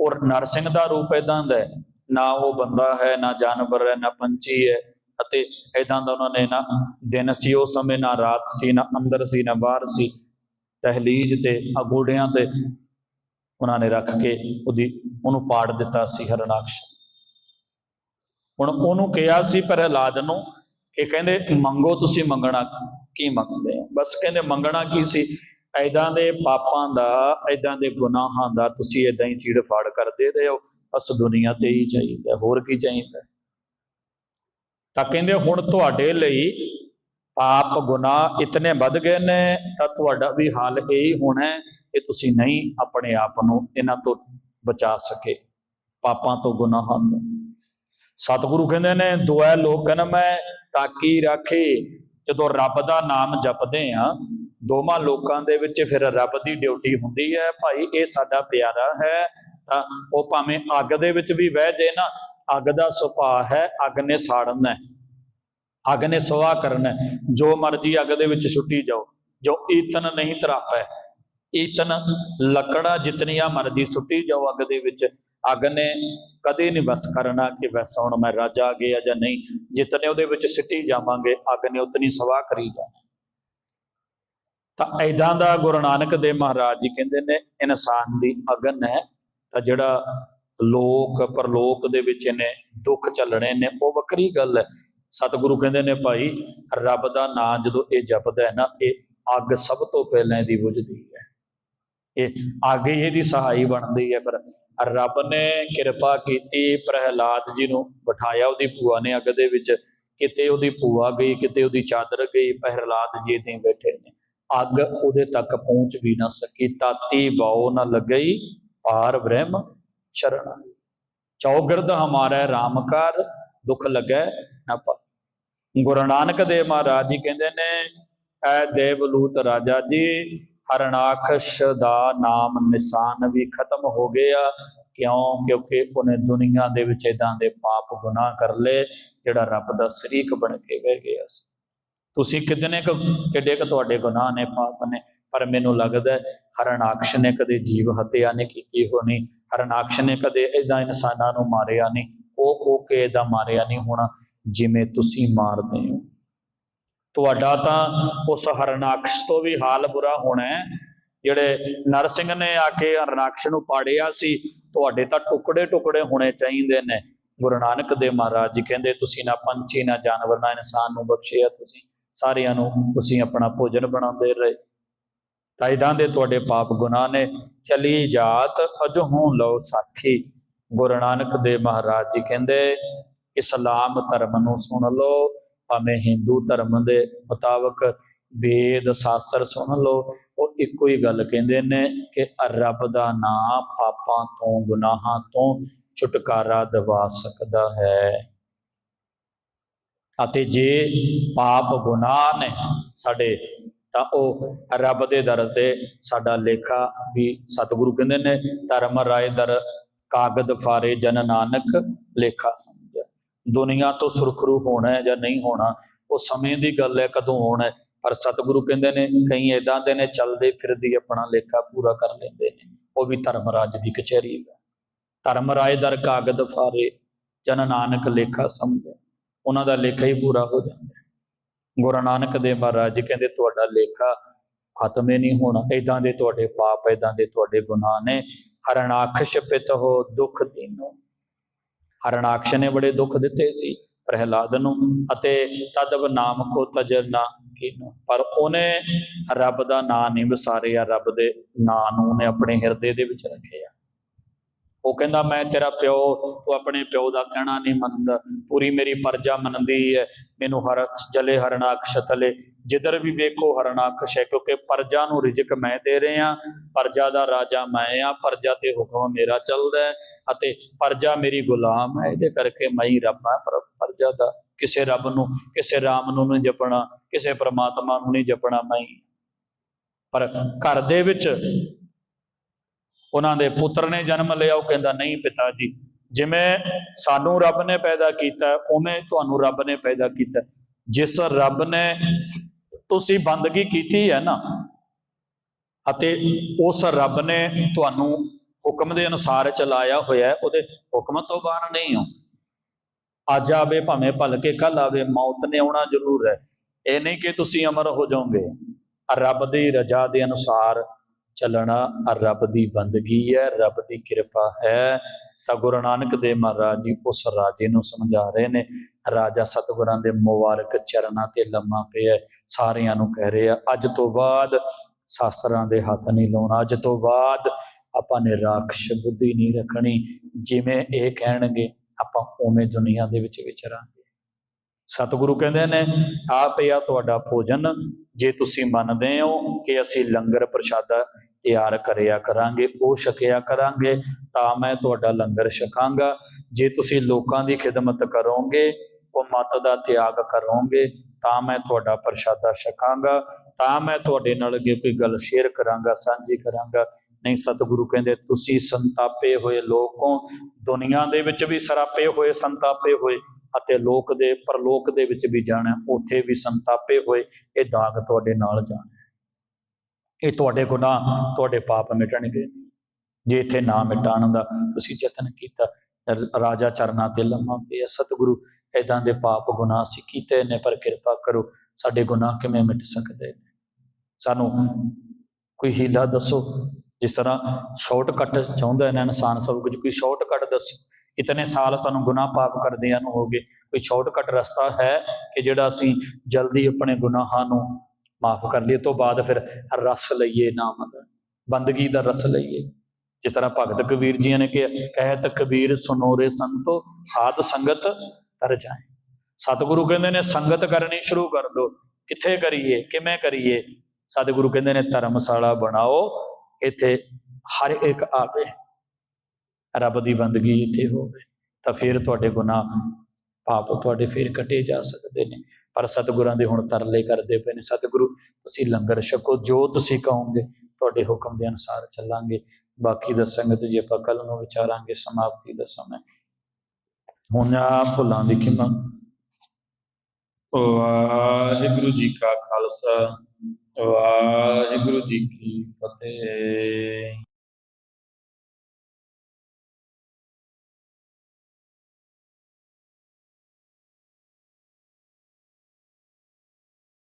ਉਹ ਨਰਸਿੰਘ ਦਾ ਰੂਪ ਇਦਾਂ ਦਾ ਹੈ ਨਾ ਉਹ ਬੰਦਾ ਹੈ ਨਾ ਜਾਨਵਰ ਹੈ ਨਾ ਪੰਛੀ ਹੈ ਅਤੇ ਇਦਾਂ ਦਾ ਉਹਨਾਂ ਨੇ ਨਾ ਦਿਨ ਸੀ ਉਸ ਸਮੇਂ ਨਾ ਰਾਤ ਸੀ ਨਾ ਅੰਦਰ ਸੀ ਨਾ ਬਾਹਰ ਸੀ। ਤਹਿਲੀਜ ਤੇ ਅਗੋੜਿਆਂ ਤੇ ਉਹਨਾਂ ਨੇ ਰੱਖ ਕੇ ਉਹਦੀ ਉਹਨੂੰ ਪਾੜ ਦਿੱਤਾ ਸੀ ਹਰਨਾਕਸ਼। ਹੁਣ ਉਹਨੂੰ ਕਿਹਾ ਸੀ ਪ੍ਰਹਿਲਾਦ ਨੂੰ ਕਿ ਕਹਿੰਦੇ, ਮੰਗੋ ਤੁਸੀਂ ਮੰਗਣਾ ਕੀ ਮੰਗਦੇ ਹੋ? ਬਸ ਕਹਿੰਦੇ, ਮੰਗਣਾ ਕੀ ਸੀ? ਐਦਾਂ ਦੇ ਪਾਪਾਂ ਦਾ ਐਦਾਂ ਦੇ ਗੁਨਾਹਾਂ ਦਾ ਤੁਸੀਂ ਐਦਾਂ ਹੀ ਚੀੜ ਫਾੜ ਕਰਦੇ ਰਹੇ ਹੋ। ਬਸ ਦੁਨੀਆ ਤੇ ਹੀ ਚਾਹੀਦਾ, ਹੋਰ ਕੀ ਚਾਹੀਦਾ? ਤਾਂ ਕਹਿੰਦੇ, ਹੁਣ ਤੁਹਾਡੇ ਲਈ ਪਾਪ ਗੁਨਾਹ ਇਤਨੇ ਵੱਧ ਗਏ ਨੇ, ਤਾਂ ਤੁਹਾਡਾ ਵੀ ਹਾਲ ਇਹ ਹੀ ਹੋਣਾ ਹੈ ਕਿ ਤੁਸੀਂ ਨਹੀਂ ਆਪਣੇ ਆਪ ਨੂੰ ਇਹਨਾਂ ਤੋਂ ਬਚਾ ਸਕੇ, ਪਾਪਾਂ ਤੋਂ ਗੁਨਾਹਾਂ ਤੋਂ ਸਤਿਗੁਰੂ ਕਹਿੰਦੇ ਨੇ, ਦੁਆ ਲੋਕ ਮੈਂ ਤਾਕੀ ਰਾਖੇ, ਜਦੋਂ ਰੱਬ ਦਾ ਨਾਮ ਜਪਦੇ ਆ ਦੋਵਾਂ ਲੋਕਾਂ ਦੇ ਵਿੱਚ ਫਿਰ ਰੱਬ ਦੀ ਡਿਊਟੀ ਹੁੰਦੀ ਹੈ, ਭਾਈ ਇਹ ਸਾਡਾ ਪਿਆਰਾ ਹੈ, ਤਾਂ ਉਹ ਭਾਵੇਂ ਅੱਗ ਦੇ ਵਿੱਚ ਵੀ ਵਹਿ ਜੇ ਨਾ, ਅੱਗ ਦਾ ਸੁਭਾਅ ਹੈ, ਅੱਗ ਨੇ ਸਾੜਨਾ ਹੈ। ਅੱਗ ਨੇ ਸਵਾ ਕਰਨਾ ਜੋ ਮਰਜ਼ੀ ਅੱਗ ਦੇ ਵਿੱਚ ਛੁੱਟੀ ਜਾਓ, ਜੋ ਈਤਨ ਨਹੀਂ ਤਰਾਪੈ, ਈਤਨ ਲੱਕੜਾ ਜਿਤਨੀਆਂ ਮਰਜ਼ੀ ਸੁੱਟੀ ਜਾਓ ਅੱਗ ਦੇ ਵਿੱਚ, ਅੱਗ ਨੇ ਕਦੇ ਨਹੀਂ ਬਸ ਕਰਨਾ ਕਿ ਬਸ ਹੁਣ ਮੈਂ ਰਾਜਾ ਆ ਗਿਆ ਜਾਂ ਨਹੀਂ। ਜਿਤਨੇ ਉਹਦੇ ਵਿੱਚ ਸਿੱਟੀ ਜਾਵਾਂਗੇ, ਅੱਗ ਨੇ ਉਤਨੀ ਸਵਾ ਕਰੀ ਜਾਣਾ। ਤਾਂ ਐਦਾਂ ਦਾ ਗੁਰੂ ਨਾਨਕ ਦੇਵ ਮਹਾਰਾਜ ਜੀ ਕਹਿੰਦੇ ਨੇ, ਇਨਸਾਨ ਦੀ ਅਗਨ ਹੈ, ਤਾਂ ਜਿਹੜਾ ਲੋਕ, ਪਰਲੋਕ ਦੇ ਵਿੱਚ ਇਹਨੇ ਦੁੱਖ ਚੱਲਣੇ ਨੇ, ਉਹ ਵੱਖਰੀ ਗੱਲ ਹੈ। ਸਤਿਗੁਰੂ ਕਹਿੰਦੇ ਨੇ ਭਾਈ, ਰੱਬ ਦਾ ਨਾਮ ਜਦੋਂ ਇਹ ਜਪਦਾ ਹੈ ਨਾ, ਇਹ ਅੱਗ ਸਭ ਤੋਂ ਪਹਿਲਾਂ ਇਹਦੀ ਬੁਝਦੀ ਹੈ। ਇਹ ਅੱਗ ਹੀ ਇਹਦੀ ਸਹਾਈ ਬਣਦੀ ਹੈ ਫਿਰ। ਰੱਬ ਨੇ ਕਿਰਪਾ ਕੀਤੀ ਪ੍ਰਹਿਲਾਦ ਜੀ ਨੂੰ, ਬਿਠਾਇਆ ਉਹਦੀ ਭੂਆ ਨੇ ਅੱਗ ਦੇ ਵਿੱਚ। ਕਿਤੇ ਉਹਦੀ ਭੂਆ ਗਈ, ਕਿਤੇ ਉਹਦੀ ਚਾਦਰ ਗਈ, ਪ੍ਰਹਿਲਾਦ ਜੀ ਤੇ ਬੈਠੇ ਨੇ। ਅੱਗ ਉਹਦੇ ਤੱਕ ਪਹੁੰਚ ਵੀ ਨਾ ਸਕੀ, ਤਾਤੀ ਬਾਉ ਨਾ ਲੱਗਈ, ਪਾਰ ਬ੍ਰਹਮ ਸ਼ਰਨ ਚੌਗਿਰਦ ਹਮਾਰਾ ਰਾਮਕਾਰ ਦੁੱਖ ਲੱਗੈ ਨਾ ਪਾ ਗੁਰੂ ਨਾਨਕ ਦੇਵ ਮਹਾਰਾਜ ਜੀ ਕਹਿੰਦੇ ਨੇ, ਐ ਦੇਵਲੂਤ ਰਾਜਾ ਜੀ ਹਰਨਾਕਸ਼ ਦਾ ਨਾਮ ਨਿਸ਼ਾਨ ਵੀ ਖਤਮ ਹੋ ਗਿਆ। ਕਿਉਂ? ਕਿਉਂਕਿ ਉਹਨੇ ਦੁਨੀਆ ਦੇ ਵਿੱਚ ਇਦਾਂ ਦੇ ਪਾਪ ਗੁਨਾਹ ਕਰ ਲਏ, ਜਿਹੜਾ ਰੱਬ ਦਾ ਸ਼ਰੀਕ ਬਣ ਕੇ ਬਹਿ ਗਿਆ ਸੀ। ਤੁਸੀਂ ਕਿਤਨੇ ਕੁ, ਕਿੱਡੇ ਕੁ ਤੁਹਾਡੇ ਗੁਨਾਹ ਨੇ, ਪਾਪ ਨੇ? ਪਰ ਮੈਨੂੰ ਲੱਗਦਾ ਹਰਨਾਕਸ਼ ਨੇ ਕਦੇ ਜੀਵ ਹੱਤਿਆ ਨਹੀਂ ਕੀਤੀ ਹੋਣੀ। ਹਰਨਾਕਸ਼ ਨੇ ਕਦੇ ਇਦਾਂ ਇਨਸਾਨਾਂ ਨੂੰ ਮਾਰਿਆ ਨਹੀਂ। ਉਹ ਕੋ ਕੇ ਇਦਾਂ ਮਾਰਿਆ ਨਹੀਂ ਹੋਣਾ। ਜਿਵੇਂ ਤੁਸੀਂ ਮਾਰਦੇ ਹੋ। ਤੁਹਾਡਾ ਤਾਂ ਉਸ ਹਰਨਾਕਸ਼ ਤੋਂ ਵੀ ਹਾਲ ਬੁਰਾ ਹੋਣਾ ਹੈ। ਜਿਹੜੇ ਨਰਸਿੰਘ ਨੇ ਆ ਕੇ ਹਰਨਾਕਸ਼ ਨੂੰ ਪਾੜਿਆ ਸੀ, ਤੁਹਾਡੇ ਤਾਂ ਟੁਕੜੇ ਟੁਕੜੇ ਹੋਣੇ ਚਾਹੀਦੇ ਨੇ। ਗੁਰੂ ਨਾਨਕ ਦੇਵ ਮਹਾਰਾਜ ਜੀ ਕਹਿੰਦੇ, ਤੁਸੀਂ ਨਾ ਪੰਛੀ, ਨਾ ਜਾਨਵਰ, ਨਾ ਇਨਸਾਨ ਨੂੰ ਬਖਸ਼ਿਆ ਤੁਸੀਂ। ਸਾਰਿਆਂ ਨੂੰ ਤੁਸੀਂ ਆਪਣਾ ਭੋਜਨ ਬਣਾਉਂਦੇ ਰਹੇ। ਤਾਂ ਦੇ ਤੁਹਾਡੇ ਪਾਪ ਗੁਨਾਹ ਨੇ। ਚਲੀ ਜਾਤ ਅਜਹੋਂ ਲਓ ਸਾਖੀ। ਗੁਰੂ ਨਾਨਕ ਦੇਵ ਮਹਾਰਾਜ ਜੀ ਕਹਿੰਦੇ ਇਸਲਾਮ ਧਰਮ ਨੂੰ ਸੁਣ ਲਓ, ਭਾਵੇਂ ਹਿੰਦੂ ਧਰਮ ਦੇ ਮੁਤਾਬਕ ਵੇਦ, ਸ਼ਾਸਤਰ ਸੁਣ ਲਓ। ਉਹ ਇੱਕੋ ਹੀ ਗੱਲ ਕਹਿੰਦੇ ਨੇ ਕਿ ਰੱਬ ਦਾ ਨਾਮ ਪਾਪਾਂ ਤੋਂ, ਗੁਨਾਹਾਂ ਤੋਂ ਛੁਟਕਾਰਾ ਦਿਵਾ ਸਕਦਾ ਹੈ। ਅਤੇ ਜੇ ਪਾਪ ਗੁਨਾਹ ਨੇ ਸਾਡੇ, ਤਾਂ ਉਹ ਰੱਬ ਦੇ ਦਰ ਤੇ ਸਾਡਾ ਲੇਖਾ ਵੀ ਸਤਿਗੁਰੂ ਕਹਿੰਦੇ ਨੇ, ਧਰਮ ਰਾਏ ਦਰ ਕਾਗਦ ਫਾਰੇ ਜਨ ਨਾਨਕ ਲੇਖਾ ਸਮਝ ਦੁਨੀਆ ਤੋਂ ਸੁਰਖਰੂ ਹੋਣਾ ਹੈ ਜਾਂ ਨਹੀਂ ਹੋਣਾ, ਉਹ ਸਮੇਂ ਦੀ ਗੱਲ ਹੈ, ਕਦੋਂ ਹੋਣਾ ਹੈ। ਪਰ ਸਤਿਗੁਰੂ ਕਹਿੰਦੇ ਨੇ, ਕਈ ਏਦਾਂ ਦੇ ਨੇ, ਚੱਲਦੇ ਫਿਰਦੀ ਆਪਣਾ ਲੇਖਾ ਪੂਰਾ ਕਰ ਲੈਂਦੇ ਨੇ। ਉਹ ਵੀ ਧਰਮ ਰਾਜ ਦੀ ਕਚਹਿਰੀ ਹੈ। ਧਰਮ ਰਾਏ ਦਰ ਕਾਗਦ ਫਾਰੇ, ਜਨ ਨਾਨਕ ਲੇਖਾ ਸਮਝੇ। ਉਹਨਾਂ ਦਾ ਲੇਖਾ ਹੀ ਪੂਰਾ ਹੋ ਜਾਂਦਾ ਗੁਰੂ ਨਾਨਕ ਦੇ ਮਹਾਰਾਜ ਕਹਿੰਦੇ, ਤੁਹਾਡਾ ਲੇਖਾ ਖਤਮ ਹੀ ਨਹੀਂ ਹੋਣਾ। ਇਦਾਂ ਦੇ ਤੁਹਾਡੇ ਪਾਪ ਇਦਾਂ ਦੇ ਤੁਹਾਡੇ ਗੁਨਾਹ ਨੇ। ਹਰਣਾਕਸ਼ ਪਿਤ ਹੋ, ਦੁੱਖ ਦੀਨੋ। ਹਰਣਾਕਸ਼ ਨੇ ਬੜੇ ਦੁੱਖ ਦਿੱਤੇ ਸੀ ਪ੍ਰਹਿਲਾਦ ਨੂੰ ਅਤੇ ਤਦਵ ਨਾਮ ਕੋ ਤਜਰਨਾ ਕੀਨੋ। ਪਰ ਉਹਨੇ ਰੱਬ ਦਾ ਨਾਮ ਨਹੀਂ ਵਿਸਾਰਿਆ, ਰੱਬ ਦੇ ਨਾਂ ਨੂੰ ਉਹਨੇ ਆਪਣੇ ਹਿਰਦੇ ਦੇ ਵਿੱਚ ਰੱਖਿਆ। ਉਹ ਕਹਿੰਦਾ, ਮੈਂ ਤੇਰਾ ਪਿਓ, ਤੂੰ ਆਪਣੇ ਪਿਓ ਦਾ ਕਹਿਣਾ ਨਹੀਂ ਮੰਨਦਾ। ਪੂਰੀ ਮੇਰੀ ਪਰਜਾ ਮੰਨਦੀ ਹੈ। ਮੈਨੂੰ ਹਰ ਜਲੇ ਹਰਨਾਕਸ਼ ਤਲੇ ਜਿੱਧਰ ਵੀ ਵੇਖੋ ਹਰਨਾਕਸ਼ ਹੈ ਕਿਉਂਕਿ ਪਰਜਾ ਨੂੰ ਰਿਜ਼ਕ ਮੈਂ ਦੇ ਰਿਹਾ। ਪਰਜਾ ਦਾ ਰਾਜਾ ਮੈਂ ਆ। ਪਰਜਾ ਤੇ ਹੁਕਮ ਮੇਰਾ ਚੱਲਦਾ ਹੈ ਅਤੇ ਪਰਜਾ ਮੇਰੀ ਗੁਲਾਮ ਹੈ। ਇਹਦੇ ਕਰਕੇ ਮੈਂ ਹੀ ਰੱਬ ਹਾਂ। ਪਰਜਾ ਦਾ ਕਿਸੇ ਰੱਬ ਨੂੰ, ਕਿਸੇ ਰਾਮ ਨੂੰ ਨਹੀਂ ਜਪਣਾ। ਕਿਸੇ ਪ੍ਰਮਾਤਮਾ ਨੂੰ ਨਹੀਂ ਜਪਣਾ ਮੈਂ ਪਰ ਘਰ ਦੇ ਵਿੱਚ ਉਹਨਾਂ ਦੇ ਪੁੱਤਰ ਨੇ ਜਨਮ ਲਿਆ, ਉਹ ਕਹਿੰਦਾ, ਨਹੀਂ ਪਿਤਾ ਜੀ, ਜਿਵੇਂ ਸਾਨੂੰ ਰੱਬ ਨੇ ਪੈਦਾ ਕੀਤਾ, ਉਵੇਂ ਤੁਹਾਨੂੰ ਰੱਬ ਨੇ ਪੈਦਾ ਕੀਤਾ। ਜਿਸ ਰੱਬ ਨੇ ਤੁਸੀਂ ਬੰਦਗੀ ਕੀਤੀ ਹੈ ਨਾ, ਅਤੇ ਉਸ ਰੱਬ ਨੇ ਤੁਹਾਨੂੰ ਹੁਕਮ ਦੇ ਅਨੁਸਾਰ ਚਲਾਇਆ ਹੋਇਆ ਉਹਦੇ ਹੁਕਮ ਤੋਂ ਬਾਹਰ ਨਹੀਂ ਹੋ। ਅੱਜ ਆਵੇ, ਭਾਵੇਂ ਭਲਕੇ ਕੱਲ ਆਵੇ, ਮੌਤ ਨੇ ਆਉਣਾ ਜ਼ਰੂਰ ਹੈ। ਇਹ ਨਹੀਂ ਕਿ ਤੁਸੀਂ ਅਮਰ ਹੋ ਜਾਓਗੇ। ਰੱਬ ਦੀ ਰਜ਼ਾ ਦੇ ਅਨੁਸਾਰ ਚੱਲਣਾ ਰੱਬ ਦੀ ਬੰਦਗੀ ਹੈ, ਰੱਬ ਦੀ ਕਿਰਪਾ ਹੈ। ਤਾਂ ਗੁਰੂ ਨਾਨਕ ਦੇਵ ਮਹਾਰਾਜ ਜੀ ਉਸ ਰਾਜੇ ਨੂੰ ਸਮਝਾ ਰਹੇ ਨੇ, ਰਾਜਾ ਸਤਿਗੁਰਾਂ ਦੇ ਮੁਬਾਰਕ ਚਰਨਾਂ ਤੇ ਲੰਮਾ ਪਿਆ ਸਾਰਿਆਂ ਨੂੰ ਕਹਿ ਰਹੇ ਆ ਅੱਜ ਤੋਂ ਬਾਅਦ ਸ਼ਾਸਤਰਾਂ ਦੇ ਹੱਥ ਨਹੀਂ ਲਾਉਣਾ, ਅੱਜ ਤੋਂ ਬਾਅਦ ਆਪਾਂ ਨੇ ਰਾਖਸ਼ ਬੁੱਧੀ ਨਹੀਂ ਰੱਖਣੀ, ਜਿਵੇਂ ਇਹ ਕਹਿਣਗੇ, ਆਪਾਂ ਉਵੇਂ ਦੁਨੀਆ ਦੇ ਵਿੱਚ ਵਿਚਰਾਂਗੇ। ਸਤਿਗੁਰੂ ਕਹਿੰਦੇ ਨੇ ਆ ਪਿਆ ਤੁਹਾਡਾ ਭੋਜਨ, ਜੇ ਤੁਸੀਂ ਮੰਨਦੇ ਹੋ ਕਿ ਅਸੀਂ ਲੰਗਰ ਪ੍ਰਸ਼ਾਦਾ ਤਿਆਰ ਕਰਿਆ ਕਰਾਂਗੇ, ਉਹ ਛਕਿਆ ਕਰਾਂਗੇ, ਤਾਂ ਮੈਂ ਤੁਹਾਡਾ ਲੰਗਰ ਛਕਾਂਗਾ। ਜੇ ਤੁਸੀਂ ਲੋਕਾਂ ਦੀ ਖਿਦਮਤ ਕਰੋਗੇ ਉਹ ਮਤ ਦਾ ਤਿਆਗ ਕਰੋਗੇ, ਤਾਂ ਮੈਂ ਤੁਹਾਡਾ ਪ੍ਰਸ਼ਾਦਾ ਛਕਾਂਗਾ, ਤਾਂ ਮੈਂ ਤੁਹਾਡੇ ਨਾਲ ਅੱਗੇ ਕੋਈ ਗੱਲ ਸ਼ੇਅਰ ਕਰਾਂਗਾ, ਸਾਂਝੀ ਕਰਾਂਗਾ। ਨਹੀਂ ਸਤਿਗੁਰੂ ਕਹਿੰਦੇ, ਤੁਸੀਂ ਸੰਤਾਪੇ ਹੋਏ ਲੋਕੋ, ਦੁਨੀਆ ਦੇ ਵਿੱਚ ਵੀ ਸਰਾਪੇ ਹੋਏ, ਸੰਤਾਪੇ ਹੋਏ ਅਤੇ ਲੋਕ ਦੇ, ਪਰਲੋਕ ਦੇ ਵਿੱਚ ਵੀ ਜਾਣਾ, ਉੱਥੇ ਵੀ ਸੰਤਾਪੇ ਹੋਏ, ਇਹ ਦਾਗ ਤੁਹਾਡੇ ਨਾਲ ਜਾਣਾ। ਇਹ ਤੁਹਾਡੇ ਗੁਨਾਹ, ਤੁਹਾਡੇ ਪਾਪ ਮਿਟਣਗੇ। ਜੇ ਇੱਥੇ ਨਾ ਮਿਟਾਉਣ ਦਾ ਤੁਸੀਂ ਯਤਨ ਕੀਤਾ ਰਾਜਾ ਚਰਨਾ ਤੇ ਲੰਮਾ ਪਿਆ, ਸਤਿਗੁਰੂ ਇਦਾਂ ਦੇ ਪਾਪ ਗੁਨਾਹ ਸੀ ਕੀਤੇ ਨੇ, ਪਰ ਕਿਰਪਾ ਕਰੋ, ਸਾਡੇ ਗੁਨਾਹ ਕਿਵੇਂ ਮਿਟ ਸਕਦੇ ਸਾਨੂੰ ਕੋਈ ਹੀਲਾ ਦੱਸੋ। ਜਿਸ ਤਰ੍ਹਾਂ ਸ਼ਾਰਟਕਟ ਚਾਹੁੰਦਾ ਇਹਨਾਂ ਇਨਸਾਨ ਸਭ ਕੁਝ, ਕੋਈ ਸ਼ਾਰਟਕਟ ਦੱਸੋ, ਇਤਨੇ ਸਾਲ ਸਾਨੂੰ ਗੁਨਾਹ ਪਾਪ ਕਰਦਿਆਂ ਨੂੰ ਹੋ ਗਏ ਕੋਈ ਸ਼ਾਰਟਕਟ ਰਸਤਾ ਹੈ ਕਿ ਜਿਹੜਾ ਅਸੀਂ ਜਲਦੀ ਆਪਣੇ ਗੁਨਾਹਾਂ ਨੂੰ ਮਾਫ ਕਰ ਲਈਏ ਤੋਂ ਬਾਅਦ ਫਿਰ ਰਸ ਲਈਏ ਨਾਮ ਦਾ, ਬੰਦਗੀ ਦਾ ਰਸ ਲਈਏ। ਜਿਸ ਤਰ੍ਹਾਂ ਭਗਤ ਕਬੀਰ ਜੀ ਨੇ ਕਿਹਾ, ਕਹਿਤ ਕਬੀਰ ਸੁਨੋਰੇ ਸੰਤੋ, ਸਾਧ ਸੰਗਤ ਕਰ ਜਾਏ। ਸਤਿਗੁਰੂ ਕਹਿੰਦੇ ਨੇ, ਸੰਗਤ ਕਰਨੀ ਸ਼ੁਰੂ ਕਰ ਦੋ ਕਿੱਥੇ ਕਰੀਏ, ਕਿਵੇਂ ਕਰੀਏ? ਸਤਿਗੁਰੂ ਕਹਿੰਦੇ ਨੇ, ਧਰਮਸ਼ਾਲਾ ਬਣਾਓ ਇੱਥੇ ਹਰ ਇੱਕ ਆਵੇ। ਰੱਬ ਦੀ ਬੰਦਗੀ ਇੱਥੇ ਹੋਵੇ, ਤਾਂ ਫਿਰ ਤੁਹਾਡੇ ਗੁਨਾਹ ਪਾਪ ਤੁਹਾਡੇ ਫਿਰ ਕੱਟੇ ਜਾ ਸਕਦੇ ਨੇ। ਪਰ ਸਤਿਗੁਰਾਂ ਦੇ ਹੁਣ ਤਰਲੇ ਕਰਦੇ ਪਏ ਨੇ। ਸਤਿਗੁਰੂ, ਤੁਸੀਂ ਲੰਗਰ ਛਕੋ, ਜੋ ਤੁਸੀਂ ਕਹੋਗੇ, ਤੁਹਾਡੇ ਹੁਕਮ ਦੇ ਅਨੁਸਾਰ ਚੱਲਾਂਗੇ। ਬਾਕੀ ਦਾ ਸੰਗਤ ਜੀ ਆਪਾਂ ਕੱਲ ਨੂੰ ਵਿਚਾਰਾਂਗੇ, ਸਮਾਪਤੀ ਦਾ ਸਮਾਂ। ਹੁਣ ਆ ਭੁੱਲਾਂ ਦੀ ਖਿਮਾ। ਵਾਹਿਗੁਰੂ ਜੀ ਕਾ ਖਾਲਸਾ। ਵਾਹਿਗੁਰੂ ਜੀ ਕੀ ਫਤਿਹ।